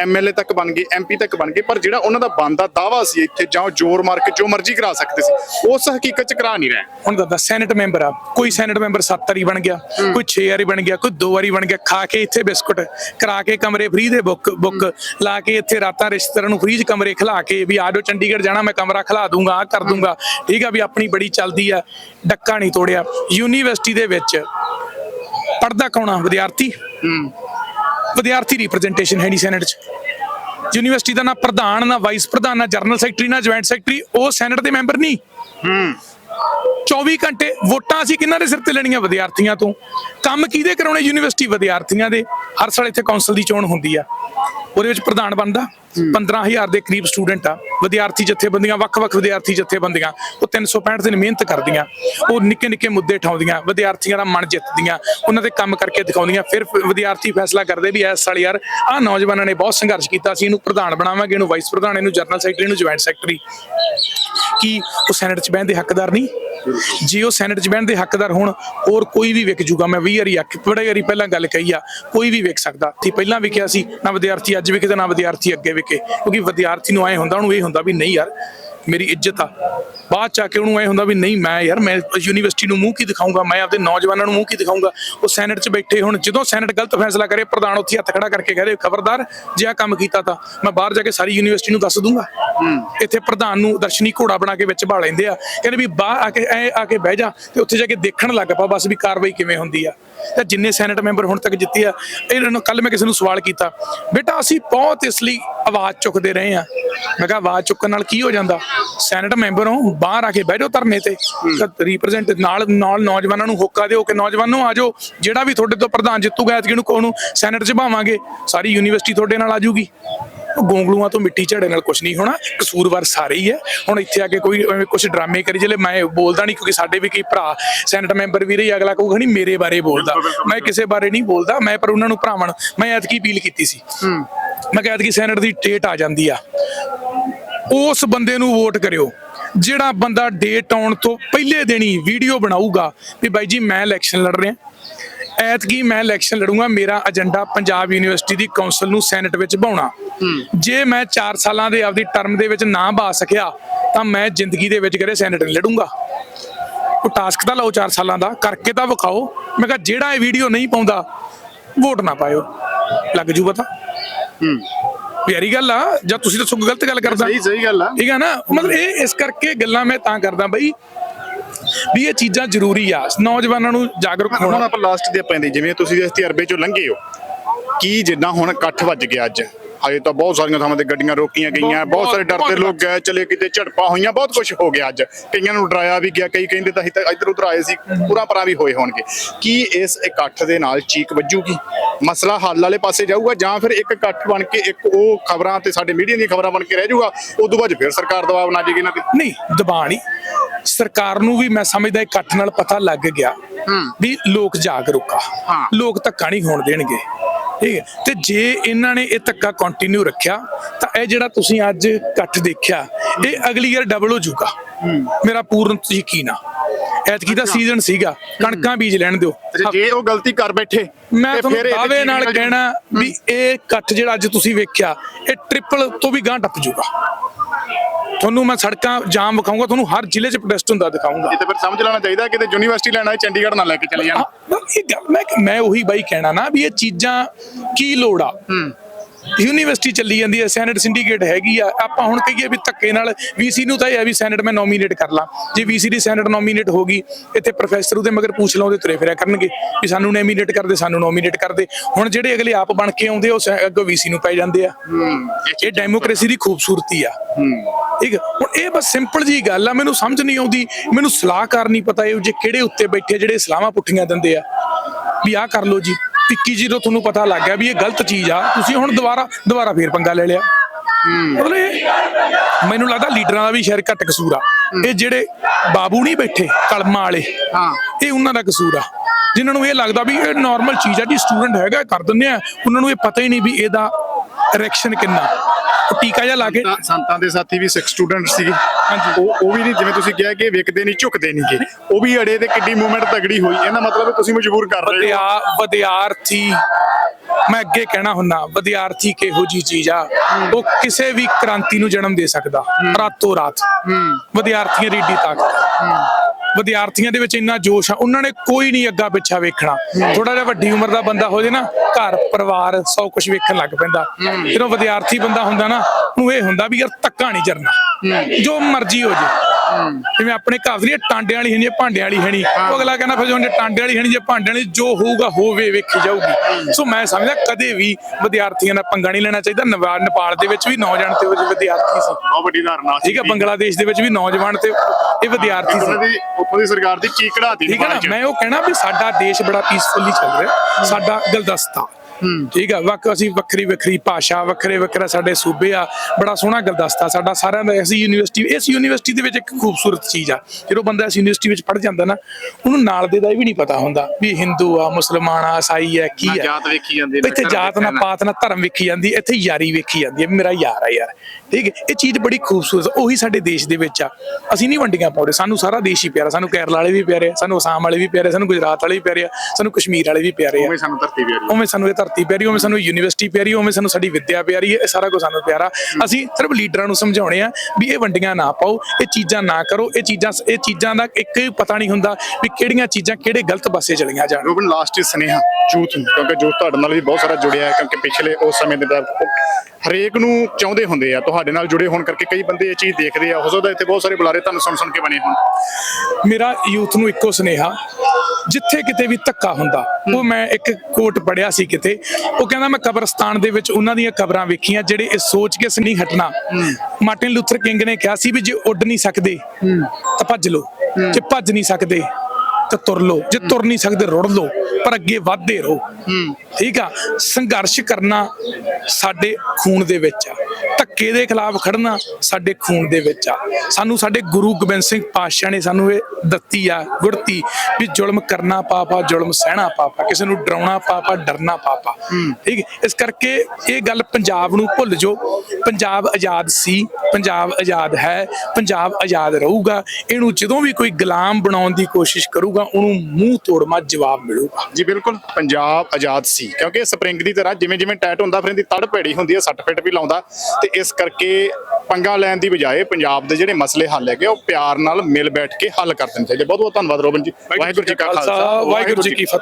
ਐਮਐਲਏ ਤੱਕ ਬਣ ਗਏ ਐਮਪੀ ਤੱਕ ਬਣ ਗਏ ਪਰ ਜਿਹੜਾ ਉਹਨਾਂ ਦਾ ਬੰਦਾ ਦਾਵਾ ਸੀ ਇੱਥੇ ਜਾਂ ਜ਼ੋਰ ਮਾਰ ਕੇ ਜੋ ਮਰਜ਼ੀ ਕਰਾ ਸਕਦੇ ਸੀ ਉਸ ਹਕੀਕਤ ਚ ਕਰਾ ਨਹੀਂ ਰਹੇ। ਹੁਣ ਦੱਸਦਾ ਸੈਨੇਟ ਮੈਂਬਰ ਆ। ਕੋਈ ਸੈਨੇਟ ਮੈਂਬਰ 7 ਵਾਰੀ ਬਣ ਗਿਆ ਕੋਈ 6 ਵਾਰੀ ਬਣ ਗਿਆ ਕੋਈ 2 ਵਾਰੀ ਬਣ ਗਿਆ ਖਾ ਕੇ ਇੱਥੇ ਬਿਸਕੁਟ ਕਰਾ ਕੇ ਕਮਰੇ ਫ੍ਰੀ ਦੇ ਬੁੱਕ ਬੁੱਕ ਲਾ ਕੇ ਇੱਥੇ ਰਾਤਾਂ ਰਿਸ਼ਤੇਦਾਰਾਂ ਨੂੰ ਫ੍ਰੀ ਚ ਕਮਰੇ ਖਿਲਾ ਕੇ ਵੀ ਆ ਜਾਓ ਚੰਡੀਗੜ੍ਹ ਜਾਣਾ ਮੈਂ ਕਮਰਾ ਖਿਲਾ ਦੂੰਗਾ ਆ ਕਰ ਦੂੰਗਾ। ਠੀਕ ਆ ਵੀ ਆਪਣੀ ਬੜੀ ਚੱਲਦੀ ਆ ਡੱਕਾ ਨਹੀਂ ਤੋੜਿਆ। ਯੂਨੀਵਰਸਿਟੀ ਦੇ ਵਿੱਚ ਪੜਦਾ ਕੌਣਾ ਵਿਦਿਆਰਥੀ? ਵਿਦਿਆਰਥੀ ਰਿਪਰੈਜ਼ੈਂਟੇਸ਼ਨ ਹੈ ਨਹੀਂ ਸੈਨੇਟ 'ਚ। ਯੂਨੀਵਰਸਿਟੀ ਦਾ ਨਾ ਪ੍ਰਧਾਨ ਨਾ ਵਾਈਸ ਪ੍ਰਧਾਨ ਨਾ ਜਨਰਲ ਸੈਕਟਰੀ ਨਾ ਜੁਆਇੰਟ ਸੈਕਟਰੀ ਉਹ ਸੈਨੇਟ ਦੇ ਮੈਂਬਰ ਨਹੀਂ। 24 ਘੰਟੇ ਵੋਟਾਂ ਅਸੀਂ ਕਿਹਨਾਂ ਦੇ ਸਿਰ ਤੇ ਲੈਣੀਆਂ ਵਿਦਿਆਰਥੀਆਂ ਤੋਂ? ਕੰਮ ਕਿਹਦੇ ਕਰਾਉਣੇ? ਯੂਨੀਵਰਸਿਟੀ ਵਿਦਿਆਰਥੀਆਂ ਦੇ। ਹਰ ਸਾਲ ਇੱਥੇ ਕੌਂਸਲ ਦੀ ਚੋਣ ਹੁੰਦੀ ਆ। ਉਹਦੇ ਵਿੱਚ ਪ੍ਰਧਾਨ ਬਣਦਾ। 15000 ਦੇ ਕਰੀਬ ਸਟੂਡੈਂਟ ਆ। ਵਿਦਿਆਰਥੀ ਜਥੇਬੰਦੀਆਂ, ਵੱਖ-ਵੱਖ ਵਿਦਿਆਰਥੀ ਜਥੇਬੰਦੀਆਂ, ਉਹ 365 ਦਿਨ ਮਿਹਨਤ ਕਰਦੀਆਂ। ਉਹ ਨਿੱਕੇ-ਨਿੱਕੇ ਮੁੱਦੇ ਉਠਾਉਂਦੀਆਂ ਵਿਦਿਆਰਥੀਆਂ ਦਾ ਮਨ ਜਿੱਤਦੀਆਂ, ਉਹਨਾਂ ਦੇ ਕੰਮ ਕਰਕੇ ਦਿਖਾਉਂਦੀਆਂ। ਫਿਰ ਵਿਦਿਆਰਥੀ ਫੈਸਲਾ ਕਰਦੇ ਵੀ ਇਸ ਸਾਲ ਯਾਰ ਆਹ ਨੌਜਵਾਨਾਂ ਨੇ ਬਹੁਤ ਸੰਘਰਸ਼ ਕੀਤਾ ਸੀ ਇਹਨੂੰ ਪ੍ਰਧਾਨ ਬਣਾਵਾਂਗੇ, ਇਹਨੂੰ ਵਾਈਸ ਪ੍ਰਧਾਨ, ਇਹਨੂੰ ਜਨਰਲ ਸੈਕਟਰੀ ਇਹਨੂੰ ਜੁਆਇੰਟ ਸੈਕਟਰੀ ਕੀ, ਉਹ ਸੈਨੇਟ 'ਚ ਬਹਿਣ ਦੇ ਹੱਕਦਾਰ ਨਹੀਂ? ਜੇ ਉਹ ਸੈਨੇਟ 'ਚ ਬਹਿਣ ਦੇ ਹੱਕਦਾਰ ਹੋਣ ਹੋਰ ਕੋਈ ਵੀ ਵਿਕ ਜੂਗਾ, ਮੈਂ 20 ਵਾਰੀ ਆਖ, ਬੜਾ ਵਾਰੀ ਪਹਿਲਾਂ ਗੱਲ ਕਹੀ ਆ, ਕੋਈ ਵੀ ਵਿਕ ਸਕਦਾ। ਸੀ ਪਹਿਲਾਂ ਵਿਕਿਆ ਸੀ, ਨਾ ਵਿਦਿਆਰਥੀ ਅੱਜ ਵਿਕੇ ਤੇ ਨਾ ਵਿਦਿਆਰਥੀ ਅੱਗੇ ਵਿਕੇ, ਕਿਉਂਕਿ ਵਿਦਿਆਰਥੀ ਨੂੰ ਐ ਹੁੰਦਾ, ਉਹਨੂੰ ਇਹ ਹੁੰਦਾ ਵੀ ਨਹੀਂ ਯਾਰ ਮੇਰੀ ਇੱਜ਼ਤ ਆ। ਬਾਅਦ ਚ ਆ ਕੇ ਉਹਨੂੰ ਐ ਹੁੰਦਾ ਵੀ ਨਹੀਂ ਮੈਂ ਯਾਰ ਮੈਂ ਯੂਨੀਵਰਸਿਟੀ ਨੂੰ ਮੂੰਹ ਕੀ ਦਿਖਾਊਂਗਾ? ਮੈਂ ਆਪਦੇ ਨੌਜਵਾਨਾਂ ਨੂੰ ਮੂੰਹ ਕੀ ਦਿਖਾਊਂਗਾ? ਉਹ ਸੈਨੇਟ 'ਚ ਬੈਠੇ ਹੁਣ ਜਦੋਂ ਸੈਨੇਟ ਗਲਤ ਫੈਸਲਾ ਕਰੇ ਪ੍ਰਧਾਨ ਉੱਥੇ ਹੱਥ ਖੜਾ ਕਰਕੇ ਕਹਦੇ ਖਬਰਦਾਰ ਜੇ ਆ ਕੰਮ ਕੀਤਾ ਤਾਂ ਮੈਂ ਬਾਹਰ ਜਾ ਕੇ ਸਾਰੀ ਯੂਨੀਵਰਸਿਟੀ ਨੂੰ ਦੱਸ ਦੂੰਗਾ। ਇੱਥੇ ਪ੍ਰਧਾਨ ਨੂੰ ਦਰਸ਼ਨੀ ਘੋੜਾ ਬਣਾ ਕੇ ਵਿੱਚ ਬਾ ਲੈਂਦੇ ਆ। ਕਹਿੰਦੇ ਵੀ ਬਾਹਰ ਆ ਕੇ ਐ ਆ ਕੇ ਬਹਿ ਜਾ ਤੇ ਉੱਥੇ ਜਾ ਕੇ ਦੇਖਣ ਲੱਗ ਪਾ ਬਸ ਵੀ ਕਾਰਵਾਈ ਕਿਵੇਂ ਹੁੰਦੀ ਆ। ਤੇ ਜਿੰਨੇ ਸੈਨੇਟ ਮੈਂਬਰ ਹੁਣ ਤੱਕ ਜਿੱਤੇ ਆ ਇਹਨਾਂ ਨੂੰ ਕੱਲ ਮੈਂ ਕਿਸੇ ਨੂੰ ਸਵਾਲ ਕੀਤਾ ਬੇਟਾ ਅਸੀਂ ਬਹੁਤ ਇਸ ਲਈ ਆਵਾਜ਼ ਚੁੱਕਦੇ ਰਹੇ ਆ। ਮੈਂ ਕਿਹਾ ਆਵਾਜ਼ ਚੁੱਕਣ ਨਾਲ ਕੀ ਹੋ ਜਾਂਦਾ? ਸੈਨੇਟ ਮੈਂਬਰ ਹੋ ਬਾਹਰ ਆ ਕੇ ਬਹਿ ਜਾਓ ਧਰਨੇ ਤੇ। ਰਿਪਰੈਜ਼ੈਂਟ ਨਾਲ ਨਾਲ ਨੌਜਵਾਨਾਂ ਨੂੰ ਹੋਕਾ ਦਿਓ ਕਿ ਨੌਜਵਾਨੋ ਆ ਜਾਓ। ਜਿਹੜਾ ਵੀ ਤੁਹਾਡੇ ਤੋਂ ਪ੍ਰਧਾਨ ਜਿੱਤੂਗਾ ਐਤਕੀ ਨੂੰ ਕੋਨੂੰ ਸੈਨੇਟ ਚ ਭਾਵਾਂਗੇ। ਸਾਰੀ ਯੂਨੀਵਰਸਿਟੀ ਤੁਹਾਡੇ ਨਾਲ ਆ ਜਾਊਗੀ। ਉਹ ਗੋਂਗਲੂਆਂ ਤੋਂ ਮਿੱਟੀ ਝੜੇ ਨਾਲ ਕੁਝ ਨਹੀਂ ਹੋਣਾ ਕਸੂਰਵਾਰ ਸਾਰੇ ਹੀ ਹੈ ਹੁਣ ਇੱਥੇ ਆ ਕੇ ਕੋਈ ਕੁਝ ਡਰਾਮੇ ਕਰੀ ਜਿਹੜੇ ਮੈਂ ਬੋਲਦਾ ਨਹੀਂ ਕਿਉਂਕਿ ਸਾਡੇ ਵੀ ਕਈ ਭਰਾ ਸੈਨੇਟ ਮੈਂਬਰ ਵੀ ਰਹੀ ਅਗਲਾ ਕਹੂਗਾ ਨਹੀਂ ਮੇਰੇ ਬਾਰੇ ਬੋਲਦਾ। ਮੈਂ ਕਿਸੇ ਬਾਰੇ ਨਹੀਂ ਬੋਲਦਾ ਮੈਂ ਪਰ ਉਹਨਾਂ ਨੂੰ ਭਰਾਵਾਂ ਨੂੰ ਮੈਂ ਐਤਕੀ ਅਪੀਲ ਕੀਤੀ ਸੀ। ਮੈਂ ਕਿਹਾ ਐਤਕੀ ਸੈਨੇਟ ਦੀ ਡੇਟ ਆ ਜਾਂਦੀ ਆ। ਉਸ ਬੰਦੇ ਨੂੰ ਵੋਟ ਕਰਿਓ ਜਿਹੜਾ ਬੰਦਾ ਡੇਟ ਆਉਣ ਤੋਂ ਪਹਿਲੇ ਦਿਨ ਹੀ ਵੀਡੀਓ ਬਣਾਊਗਾ ਵੀ ਬਾਈ ਜੀ ਮੈਂ ਇਲੈਕਸ਼ਨ ਲੜ ਰਿਹਾ। ਐਤਕੀ ਮੈਂ ਇਲੈਕਸ਼ਨ ਲੜੂੰਗਾ ਮੇਰਾ ਏਜੰਡਾ ਪੰਜਾਬ ਯੂਨੀਵਰਸਿਟੀ ਦੀ ਕੌਂਸਲ ਨੂੰ ਸੈਨੇਟ ਵਿੱਚ ਬਾਉਣਾ ਜੇ ਮੈਂ 4 ਸਾਲਾਂ ਦੇ ਆਪਦੀ ਟਰਮ ਦੇ ਵਿੱਚ ਨਾ ਬਾ ਸਕਿਆ ਤਾਂ ਮੈਂ ਜ਼ਿੰਦਗੀ ਦੇ ਵਿੱਚ ਕਦੇ ਸੈਨੇਟ ਨਹੀਂ ਲੜੂੰਗਾ। ਉਹ ਟਾਸਕ ਤਾਂ ਲਓ 4 ਸਾਲਾਂ ਦਾ ਕਰਕੇ ਤਾਂ ਵਿਖਾਓ। ਮੈਂ ਕਿਹਾ ਜਿਹੜਾ ਇਹ ਵੀਡੀਓ ਨਹੀਂ ਪਾਉਂਦਾ ਵੋਟ ਨਾ ਪਾਇਓ। ਲੱਗ ਜੂ ਪਤਾ ਪਿਆਰੀ ਗੱਲ ਆ ਜਾਂ ਤੁਸੀਂ ਦੱਸੋ ਗਲਤ ਗੱਲ ਕਰਦਾ? ਸਹੀ ਸਹੀ ਗੱਲ ਆ। ਠੀਕ ਆ ਨਾ? ਮਤਲਬ ਇਹ ਇਸ ਕਰਕੇ ਗੱਲਾਂ ਮੈਂ ਤਾਂ ਕਰਦਾ ਬਈ ਵੀ ਇਹ ਚੀਜ਼ਾਂ ਜ਼ਰੂਰੀ ਆ। ਨੌਜਵਾਨਾਂ ਨੂੰ ਜਾਗਰੂਕ ਹੁਣ ਹੋਣਾ। ਆਪਾਂ ਲਾਸਟ ਦੇ ਪੈਂਦੇ ਜਿਵੇਂ ਤੁਸੀਂ ਇਸ ਤਜਰਬੇ ਚੋਂ ਲੰਘੇ ਹੋ ਕੀ ਜਿੱਦਾਂ ਹੁਣ ਇਕੱਠ ਵੱਜ ਗਿਆ ਅੱਜ? ਹਜੇ ਤਾਂ ਬਹੁਤ ਸਾਰੀਆਂ ਥਾਵਾਂ ਤੇ ਗੱਡੀਆਂ ਰੋਕੀਆਂ ਗਈਆਂ ਬਹੁਤ- ਸਾਰੇ ਡਰਦੇ ਲੋਕ ਗਏ ਚਲੇ ਕਿਤੇ ਝੜਪਾਂ ਹੋਈਆਂ ਬਹੁਤ ਕੁਝ ਹੋ ਗਿਆ ਅੱਜ। ਕਈਆਂ ਨੂੰ ਡਰਾਇਆ ਵੀ ਗਿਆ ਕਈ ਕਹਿੰਦੇ ਤਾਂ ਅਸੀਂ ਇੱਧਰ ਉੱਧਰ ਆਏ ਸੀ ਪੂਰਾ ਪਰਾਂ ਵੀ ਹੋਏ ਹੋਣਗੇ। ਕੀ ਇਸ ਇਕੱਠ ਦੇ ਨਾਲ ਚੀਕ ਵੱਜੂਗੀ? ਮਸਲਾ ਹੱਲ ਵਾਲੇ ਪਾਸੇ ਜਾਊਗਾ ਜਾਂ ਫਿਰ ਇੱਕ ਇਕੱਠ ਬਣ ਕੇ ਇੱਕ ਉਹ ਖਬਰਾਂ ਤੇ ਸਾਡੇ ਮੀਡੀਆ ਦੀਆਂ ਖਬਰਾਂ ਬਣ ਕੇ ਰਹਿ ਜਾਊਗਾ ਉਸ ਤੋਂ ਬਾਅਦ ਫਿਰ ਸਰਕਾਰ ਦਬਾਅ ਬਣਾ ਜੇਗੀ ਇਹਨਾਂ ਤੇ? ਨਹੀਂ ਦਬਾਅ ਨਹੀਂ। ਸਰਕਾਰ ਨੂੰ ਵੀ ਮੈਂ ਸਮਝਦਾ ਇਕੱਠ ਨਾਲ ਪਤਾ ਲੱਗ ਗਿਆ ਵੀ ਲੋਕ ਜਾਗਰੂਕ ਆ। ਹਾਂ। ਲੋਕ ਧੱਕਾ ਨਹੀਂ ਹੋਣ ਦੇਣਗੇ। ਠੀਕ ਹੈ। ਤੇ ਜੇ ਇਹਨਾਂ ਨੇ ਇਹ ਧੱਕਾ ਕੰਟੀਨਿਊ ਰੱਖਿਆ ਤਾਂ ਇਹ ਜਿਹੜਾ ਤੁਸੀਂ ਅੱਜ ਇਕੱਠ ਦੇਖਿਆ ਇਹ ਅਗਲੀ ਵਾਰ ਡਬਲ ਹੋ ਜਾਊਗਾ। ਮੇਰਾ ਪੂਰਨ ਯਕੀਨ ਆ। ਐਤਕੀ ਦਾ ਸੀਜ਼ਨ ਸੀਗਾ ਕਣਕਾਂ ਬੀਜ ਲੈਣ ਦਿਓ। ਜੇ ਉਹ ਗਲਤੀ ਕਰ ਬੈਠੇ ਮੈਂ ਤੁਹਾਨੂੰ ਦਾਅਵੇ ਨਾਲ? ਕਹਿਣਾ ਵੀ ਇਹ ਇਕੱਠ ਜਿਹੜਾ ਅੱਜ ਤੁਸੀਂ ਵੇਖਿਆ ਇਹ ਟ੍ਰਿਪਲ ਤੋਂ ਵੀ ਗਾਂ ਟੱਪ ਜਾਊਗਾ ਤੁਹਾਨੂੰ ਮੈਂ ਸੜਕਾਂ ਜਾਮ ਵਿਖਾਊਂਗਾ ਤੁਹਾਨੂੰ ਹਰ ਜ਼ਿਲ੍ਹੇ 'ਚ ਪ੍ਰੋਟੈਸਟ ਹੁੰਦਾ ਦਿਖਾਊਂਗਾ। ਇਹ ਤਾਂ ਫਿਰ ਸਮਝ ਲੈਣਾ ਚਾਹੀਦਾ ਕਿ ਯੂਨੀਵਰਸਿਟੀ ਲੈਣਾ ਹੈ ਚੰਡੀਗੜ੍ਹ ਨਾ ਲੈ ਕੇ ਚਲੇ ਜਾਣ। ਹਾਂ, ਇਹ ਗੱਲ ਮੈਂ ਮੈਂ ਉਹੀ ਬਾਈ ਕਹਿਣਾ ਨਾ ਵੀ ਇਹ ਚੀਜ਼ਾਂ ਕੀ ਲੋੜ ਆ? ਯੂਨੀਵਰਸਿਟੀ ਚੱਲੀ ਜਾਂਦੀ ਹੈ ਸੈਨੇਟ ਸਿੰਡੀਕੇਟ ਹੈਗੀ ਆ। ਆਪਾਂ ਹੁਣ ਕਹੀਏ ਵੀ ਧੱਕੇ ਨਾਲ ਵੀਸੀ ਨੂੰ ਤਾਂ ਇਹ ਹੈ ਵੀ ਸੈਨੇਟ ਮੈਂ ਨੋਮੀਨੇਟ ਕਰ ਲਾਂ। ਜੇ ਵੀਸੀ ਦੀ ਸੈਨੇਟ ਨੋਮੀਨੇਟ ਹੋ ਗਈ ਇੱਥੇ ਪ੍ਰੋਫੈਸਰ ਉਹਦੇ ਮਗਰ ਪੁੱਛ ਲਾਉਂਦੇ ਤੁਰੇ ਫਿਰਿਆ ਕਰਨਗੇ ਵੀ ਸਾਨੂੰ ਨੋਮੀਨੇਟ ਕਰਦੇ ਸਾਨੂੰ ਨੋਮੀਨੇਟ ਕਰਦੇ। ਹੁਣ ਜਿਹੜੇ ਅਗਲੇ ਆਪ ਬਣ ਕੇ ਆਉਂਦੇ ਉਹ ਅੱਗੋਂ ਵੀਸੀ ਨੂੰ ਪੈ ਜਾਂਦੇ ਆ। ਇਹ ਡੈਮੋਕ੍ਰੇਸੀ ਦੀ ਖੂਬਸੂਰਤੀ ਆ। ਠੀਕ ਹੁਣ ਇਹ ਬਸ ਸਿੰਪਲ ਜੀ ਗੱਲ ਆ ਮੈਨੂੰ ਸਮਝ ਨਹੀਂ ਆਉਂਦੀ ਮੈਨੂੰ ਸਲਾਹਕਾਰ ਨਹੀਂ ਪਤਾ ਇਹ ਜੇ ਕਿਹੜੇ ਉੱਤੇ ਬੈਠੇ ਜਿਹੜੇ ਸਲਾਹਾਂ ਪੁੱਠੀਆਂ ਦਿੰਦੇ ਆ। ਵੀ ਆਹ ਕਰ ਲਓ ਜੀ। 21 ਜੀਰੋ ਤੁਹਾਨੂੰ ਪਤਾ ਲੱਗ ਗਿਆ ਵੀ ਇਹ ਗਲਤ ਚੀਜ਼ ਆ। ਤੁਸੀਂ ਹੁਣ ਦੁਬਾਰਾ ਦੁਬਾਰਾ ਫੇਰ ਪੰਗਾ ਲੈ ਲਿਆ। ਮਤਲਬ ਮੈਨੂੰ ਲੱਗਦਾ ਲੀਡਰਾਂ ਦਾ ਵੀ ਸ਼ਾਇਦ ਘੱਟ ਕਸੂਰ ਆ। ਇਹ ਜਿਹੜੇ ਬਾਬੂ ਨਹੀਂ ਬੈਠੇ ਕਲਮਾਂ ਵਾਲੇ ਹਾਂ। ਇਹ ਉਹਨਾਂ ਦਾ ਕਸੂਰ ਆ। ਜਿਨ੍ਹਾਂ ਨੂੰ ਇਹ ਲੱਗਦਾ ਵੀ ਇਹ ਨਾਰਮਲ ਚੀਜ਼ ਆ ਜੀ ਸਟੂਡੈਂਟ ਹੈਗਾ ਕਰ ਦਿੰਦੇ ਆ। ਉਹਨਾਂ ਨੂੰ ਇਹ ਪਤਾ ਹੀ ਨਹੀਂ ਵੀ ਇਹਦਾ ਰਿਐਕਸ਼ਨ ਕਿੰਨਾ? ਉਹ ਟੀਕਾ ਜਿਹਾ ਲਾ ਕੇ। ਸੰਤਾਂ ਦੇ ਸਾਥੀ ਵੀ ਸਿੱਖ ਸਟੂਡੈਂਟ ਸੀਗੇ। ਹਾਂਜੀ। ਉਹ ਉਹ ਵੀ ਨਹੀਂ ਜਿਵੇਂ ਤੁਸੀਂ ਕਿਹਾ ਕਿ ਵਿਕਦੇ ਨਹੀਂ ਝੁਕਦੇ ਨਹੀਂਗੇ ਉਹ ਵੀ ਅੜੇ ਤੇ ਕਿੱਡੀ ਮੂਵਮੈਂਟ ਤਗੜੀ ਹੋਈ। ਇਹਦਾ ਮਤਲਬ ਤੁਸੀਂ ਮਜਬੂਰ ਕਰ ਰਹੇ ਹੋ। ਵਿਦਿਆ ਵਿਦਿਆਰਥੀ। ਮੈਂ ਅੱਗੇ ਕਹਿਣਾ ਹੁੰਨਾ ਵਿਦਿਆਰਥੀ ਕਿਹੋ ਜੀ ਚੀਜ਼ ਆ? ਉਹ ਕਿਸੇ ਵੀ ਕ੍ਰਾਂਤੀ ਨੂੰ ਜਨਮ ਦੇ ਸਕਦਾ। ਰਾਤੋਂ ਰਾਤ। ਵਿਦਿਆਰਥੀਆਂ ਦੀ ਏਡੀ ਤਾਕਤ। ਵਿਦਿਆਰਥੀਆਂ ਦੇ ਵਿੱਚ ਇੰਨਾ ਜੋਸ਼ ਆ ਉਹਨਾਂ ਨੇ ਕੋਈ ਨਹੀਂ ਅੱਗਾ ਪਿੱਛਾ ਵੇਖਣਾ। ਥੋੜਾ ਜਿਹਾ ਵੱਡੀ ਉਮਰ ਦਾ ਬੰਦਾ ਹੋ ਜੇ ਨਾ ਘਰ ਪਰਿਵਾਰ ਸਭ ਕੁਝ ਵੇਖਣ ਲੱਗ ਪੈਂਦਾ। ਜਦੋਂ ਵਿਦਿਆਰਥੀ ਬੰਦਾ ਹੁੰਦਾ ਨਾ ਉਹਨੂੰ ਇਹ ਹੁੰਦਾ ਵੀ ਯਾਰ ਧੱਕਾ ਨਹੀਂ ਚਰਨਾ ਜੋ ਮਰਜ਼ੀ ਹੋ ਜੇ। ਜਿਵੇਂ ਆਪਣੇ ਘਰ ਦੀ ਟਾਂਡਿਆਂ ਵਾਲੀ ਹੈ ਨਹੀਂ ਭਾਂਡਿਆਂ ਵਾਲੀ ਹੈ ਨਹੀਂ ਉਹ ਅਗਲਾ ਕਹਿੰਦਾ ਫਿਰ ਜੇ ਟਾਂਡਿਆਂ ਵਾਲੀ ਹੈ ਨਹੀਂ ਜੇ ਭਾਂਡਿਆਂ ਵਾਲੀ ਜੋ ਹੋਊਗਾ ਹੋਵੇ ਵੇਖੀ ਜਾਊਗੀ। ਸੋ ਮੈਂ ਸਮਝਦਾ ਕਦੇ ਵੀ ਵਿਦਿਆਰਥੀਆਂ ਦਾ ਪੰਗਾ ਨਹੀਂ ਲੈਣਾ ਚਾਹੀਦਾ। ਨੇਪਾਲ ਦੇ ਵਿੱਚ ਵੀ ਨੌਜਵਾਨ ਤੇ ਵਿਦਿਆਰਥੀ ਸੀ। ਬਹੁਤ ਵੱਡੀ ਧਾਰਨਾ ਸੀ ਠੀਕ ਹੈ ਬੰਗਲਾਦੇਸ਼ ਦੇ ਵਿੱਚ ਵੀ ਨੌਜਵਾਨ ਤੇ ਇਹ ਵਿਦਿਆਰਥੀ ਸੀ। ਉੱਥੋਂ ਦੀ ਸਰਕਾਰ ਦੀ ਕੀ ਕਢਾਤੀ ਠੀਕ ਹੈ ਨਾ? ਮੈਂ ਉਹ ਕਹਿਣਾ ਵੀ ਸਾਡਾ ਦੇਸ਼ ਬੜਾ ਪੀਸਫੁਲੀ ਚੱਲ ਰਿਹਾ ਸਾਡਾ ਗਲਦਸਤਾ। ਠੀਕ ਆ ਵੱਖ ਅਸੀਂ ਵੱਖਰੀ ਵੱਖਰੀ ਭਾਸ਼ਾ ਵੱਖਰੇ ਵੱਖਰਾ ਸਾਡੇ ਸੂਬੇ ਆ ਬੜਾ ਸੋਹਣਾ ਗਲਦਸਤਾ ਸਾਡਾ ਸਾਰਿਆਂ ਦਾ ਅਸੀਂ ਯੂਨੀਵਰਸਿਟੀ ਇਸ ਯੂਨੀਵਰਸਿਟੀ ਦੇ ਵਿੱਚ ਇੱਕ ਖੂਬਸੂਰਤ ਚੀਜ਼ ਆ ਜਦੋਂ ਬੰਦਾ ਇਸ ਯੂਨੀਵਰਸਿਟੀ ਵਿੱਚ ਪੜ੍ਹ ਜਾਂਦਾ ਨਾ ਉਹਨੂੰ ਨਾਲ ਦੇ ਦਾ ਵੀ ਨਹੀਂ ਪਤਾ ਹੁੰਦਾ ਵੀ ਹਿੰਦੂ ਆ ਮੁਸਲਮਾਨ ਆ ਈਸਾਈ ਆ ਕੀ ਆ। ਜਾਤ ਵੇਖੀ ਜਾਂਦੀ ਨਾ, ਇੱਥੇ ਜਾਤ ਨਾ। ਪਾਤ ਨਾ ਧਰਮ ਵੇਖੀ ਜਾਂਦੀ ਇੱਥੇ ਯਾਰੀ ਵੇਖੀ ਜਾਂਦੀ ਹੈ ਮੇਰਾ ਯਾਰ ਆ ਯਾਰ ਠੀਕ ਹੈ ਇਹ ਚੀਜ਼ ਬੜੀ ਖੂਬਸੂਰਤ ਉਹੀ ਸਾਡੇ ਦੇਸ਼ ਦੇ ਵਿੱਚ ਆ ਅਸੀਂ ਨਹੀਂ ਵੰਡੀਆਂ ਪਾਉਂਦੇ ਸਾਨੂੰ ਸਾਰਾ ਦੇਸ਼ ਹੀ ਪਿਆਰਾ ਸਾਨੂੰ ਕੇਰਲਾ ਵਾਲੇ ਵੀ ਪਿਆਰੇ ਸਾਨੂੰ ਅਸਾਮ ਵਾਲੇ ਵੀ ਪਿਆਰੇ ਸਾਨੂੰ ਗੁਜਰਾਤ ਵਾਲੇ ਵੀ ਪਿਆਰੇ ਸਾਨੂੰ ਕਸ਼ਮੀਰ ਵਾਲੇ ਵੀ ਪਿਆਰੇ ਆ। ਉਵੇਂ ਸਾਨੂੰ ਧਰਤੀ ਰਹੀ ਉਵੇਂ ਸਾਨੂੰ ਇਹ ਧਰਤੀ ਪਿਆਰੀ ਉਵੇਂ ਸਾਨੂੰ ਯੂਨੀਵਰਸਿਟੀ ਪਿਆਰੀ ਉਵੇਂ ਸਾਨੂੰ ਸਾਡੀ ਵਿੱਦਿਆ ਪਿਆਰੀ ਹੈ ਇਹ ਸਾਰਾ ਕੁਝ ਸਾਨੂੰ ਪਿਆਰਾ। ਅਸੀਂ ਸਿਰਫ ਲੀਡਰਾਂ ਨੂੰ ਸਮਝਾਉਣੇ ਆ ਵੀ ਇਹ ਵੰਡੀਆਂ ਨਾ ਪਾਓ ਇਹ ਚੀਜ਼ਾਂ ਨਾ ਕਰੋ ਇਹ ਚੀਜ਼ਾਂ ਇਹ ਚੀਜ਼ਾਂ ਦਾ ਇੱਕ ਹੀ ਪਤਾ ਨਹੀਂ ਹੁੰਦਾ ਵੀ ਕਿਹੜੀਆਂ ਚੀਜ਼ਾਂ ਕਿਹੜੇ ਗਲਤ ਪਾਸੇ ਚਲੀਆਂ ਜਾਣ। ਰੋਬਨ ਲਾਸਟ ਸੁਨੇਹਾ ਯੂਥ ਨੂੰ ਕਿਉਂਕਿ ਯੂਥ ਤੁਹਾਡੇ ਨਾਲ ਵੀ ਬਹੁਤ ਸਾਰਾ ਜੁੜਿਆ ਹੈ ਕਿਉਂਕਿ ਪਿਛਲੇ ਉਸ ਸਮੇਂ ਦੇ ਦਾ ਹਰੇਕ ਨੂੰ ਚਾਹੁੰਦੇ ਹੁੰਦੇ ਆ ਤੁਹਾਡੇ ਨਾਲ ਜੁੜੇ ਹੋਣ ਕਰਕੇ ਕਈ ਬੰਦੇ ਇਹ ਚੀਜ਼ ਦੇਖਦੇ ਆ ਹੋ ਸਕਦਾ ਇੱਥੇ ਬਹੁਤ ਸਾਰੇ ਬੁਲਾਰੇ ਤੁਹਾਨੂੰ ਸੁਣ ਸੁਣ ਕੇ ਬਣੇ ਹੋਣ। ਮੇਰਾ ਯੂਥ ਨੂੰ ਇੱਕੋ ਸੁਨੇਹਾ ਜਿੱਥੇ ਕਿਤੇ ਵੀ ਧੱਕਾ ਹੁੰਦਾ ਉਹ ਮੈਂ ਇੱਕ ਕੋਟ ਪੜਿਆ ਸੀ ਕਿਤੇ ਉਹ ਕਹਿੰਦਾ ਮੈਂ ਕਬਰਸਤਾਨ ਦੇ ਵਿੱਚ ਉਹਨਾਂ ਦੀਆਂ ਕਬਰਾਂ ਵੇਖੀਆਂ ਜਿਹੜੇ ਇਹ ਸੋਚ ਕੇ ਨਹੀਂ ਹਟਣਾ। ਮਾਰਟਿਨ ਲੂਥਰ ਕਿੰਗ ਨੇ ਕਿਹਾ ਸੀ ਵੀ ਜੇ ਉੱਡ ਨਹੀਂ ਸਕਦੇ, ਤਾਂ ਭੱਜ ਲਓ। ਜੇ ਭੱਜ ਨਹੀਂ ਸਕਦੇ, ਤਾਂ ਤੁਰ ਲਓ। ਜੇ ਤੁਰ ਨਹੀਂ ਸਕਦੇ, ਰੁੜ ਲਓ, ਪਰ ਅੱਗੇ ਵਧਦੇ ਰਹੋ। ਠੀਕ ਆ? ਸੰਘਰਸ਼ ਕਰਨਾ ਸਾਡੇ ਖੂਨ ਦੇ ਵਿੱਚ ਆ। ਧੱਕੇ ਦੇ ਖਿਲਾਫ ਖੜਨਾ ਸਾਡੇ ਖੂਨ ਦੇ ਵਿੱਚ ਆ। ਸਾਨੂੰ ਸਾਡੇ ਗੁਰੂ ਗੋਬਿੰਦ ਸਿੰਘ ਪਾਤਸ਼ਾਹ ਨੇ ਸਾਨੂੰ ਇਹ ਦਿੱਤੀ ਆ ਗੁਰਤੀ ਵੀ ਜ਼ੁਲਮ ਕਰਨਾ ਪਾਪਾ ਜ਼ੁਲਮ ਸਹਿਣਾ ਪਾਪਾ ਕਿਸੇ ਨੂੰ ਡਰਾਉਣਾ ਪਾਪਾ ਡਰਨਾ ਪਾਪਾ ਠੀਕ? ਇਸ ਕਰਕੇ ਇਹ ਗੱਲ ਪੰਜਾਬ ਨੂੰ ਭੁੱਲ ਜਾਓ। ਪੰਜਾਬ ਆਜ਼ਾਦ ਸੀ ਪੰਜਾਬ ਆਜ਼ਾਦ ਹੈ ਪੰਜਾਬ ਆਜ਼ਾਦ ਰਹੂਗਾ। ਇਹਨੂੰ ਜਦੋਂ ਵੀ ਕੋਈ ਗੁਲਾਮ ਬਣਾਉਣ ਦੀ ਕੋਸ਼ਿਸ਼ ਕਰੂਗਾ ਉਹਨੂੰ ਮੂੰਹ ਤੋੜਮਾ ਜਵਾਬ ਮਿਲੂਗਾ। ਜੀ ਬਿਲਕੁਲ। ਪੰਜਾਬ ਆਜ਼ਾਦ ਸੀ ਕਿਉਂਕਿ ਸਪਰਿੰਗ ਦੀ ਤਰ੍ਹਾਂ ਜਿਵੇਂ ਜਿਵੇਂ ਟੈਟ ਹੁੰਦਾ ਫਿਰ ਇਹਦੀ ਤੜ ਭੇੜੀ ਹੁੰਦੀ ਹੈ ਸੱਟ ਫਿੱਟ ਵੀ ਲਾਉਂਦਾ। ਤੇ ਇਸ ਕਰਕੇ ਪੰਗਾ ਲੈਣ ਦੀ ਬਜਾਏ ਪੰਜਾਬ ਦੇ ਜਿਹੜੇ ਮਸਲੇ ਹੱਲ ਹੈਗੇ ਉਹ ਪਿਆਰ ਨਾਲ ਮਿਲ ਬੈਠ ਕੇ ਹੱਲ ਕਰ ਦੇਣੇ ਚਾਹੀਦੇ ਬਹੁਤ ਬਹੁਤ ਧੰਨਵਾਦ ਰੋਬਨ ਜੀ। ਵਾਹਿਗੁਰੂ ਜੀ ਕਾ ਖਾਲਸਾ। ਵਾਹਿਗੁਰੂ ਜੀ ਕੀ ਫਤਿਹ।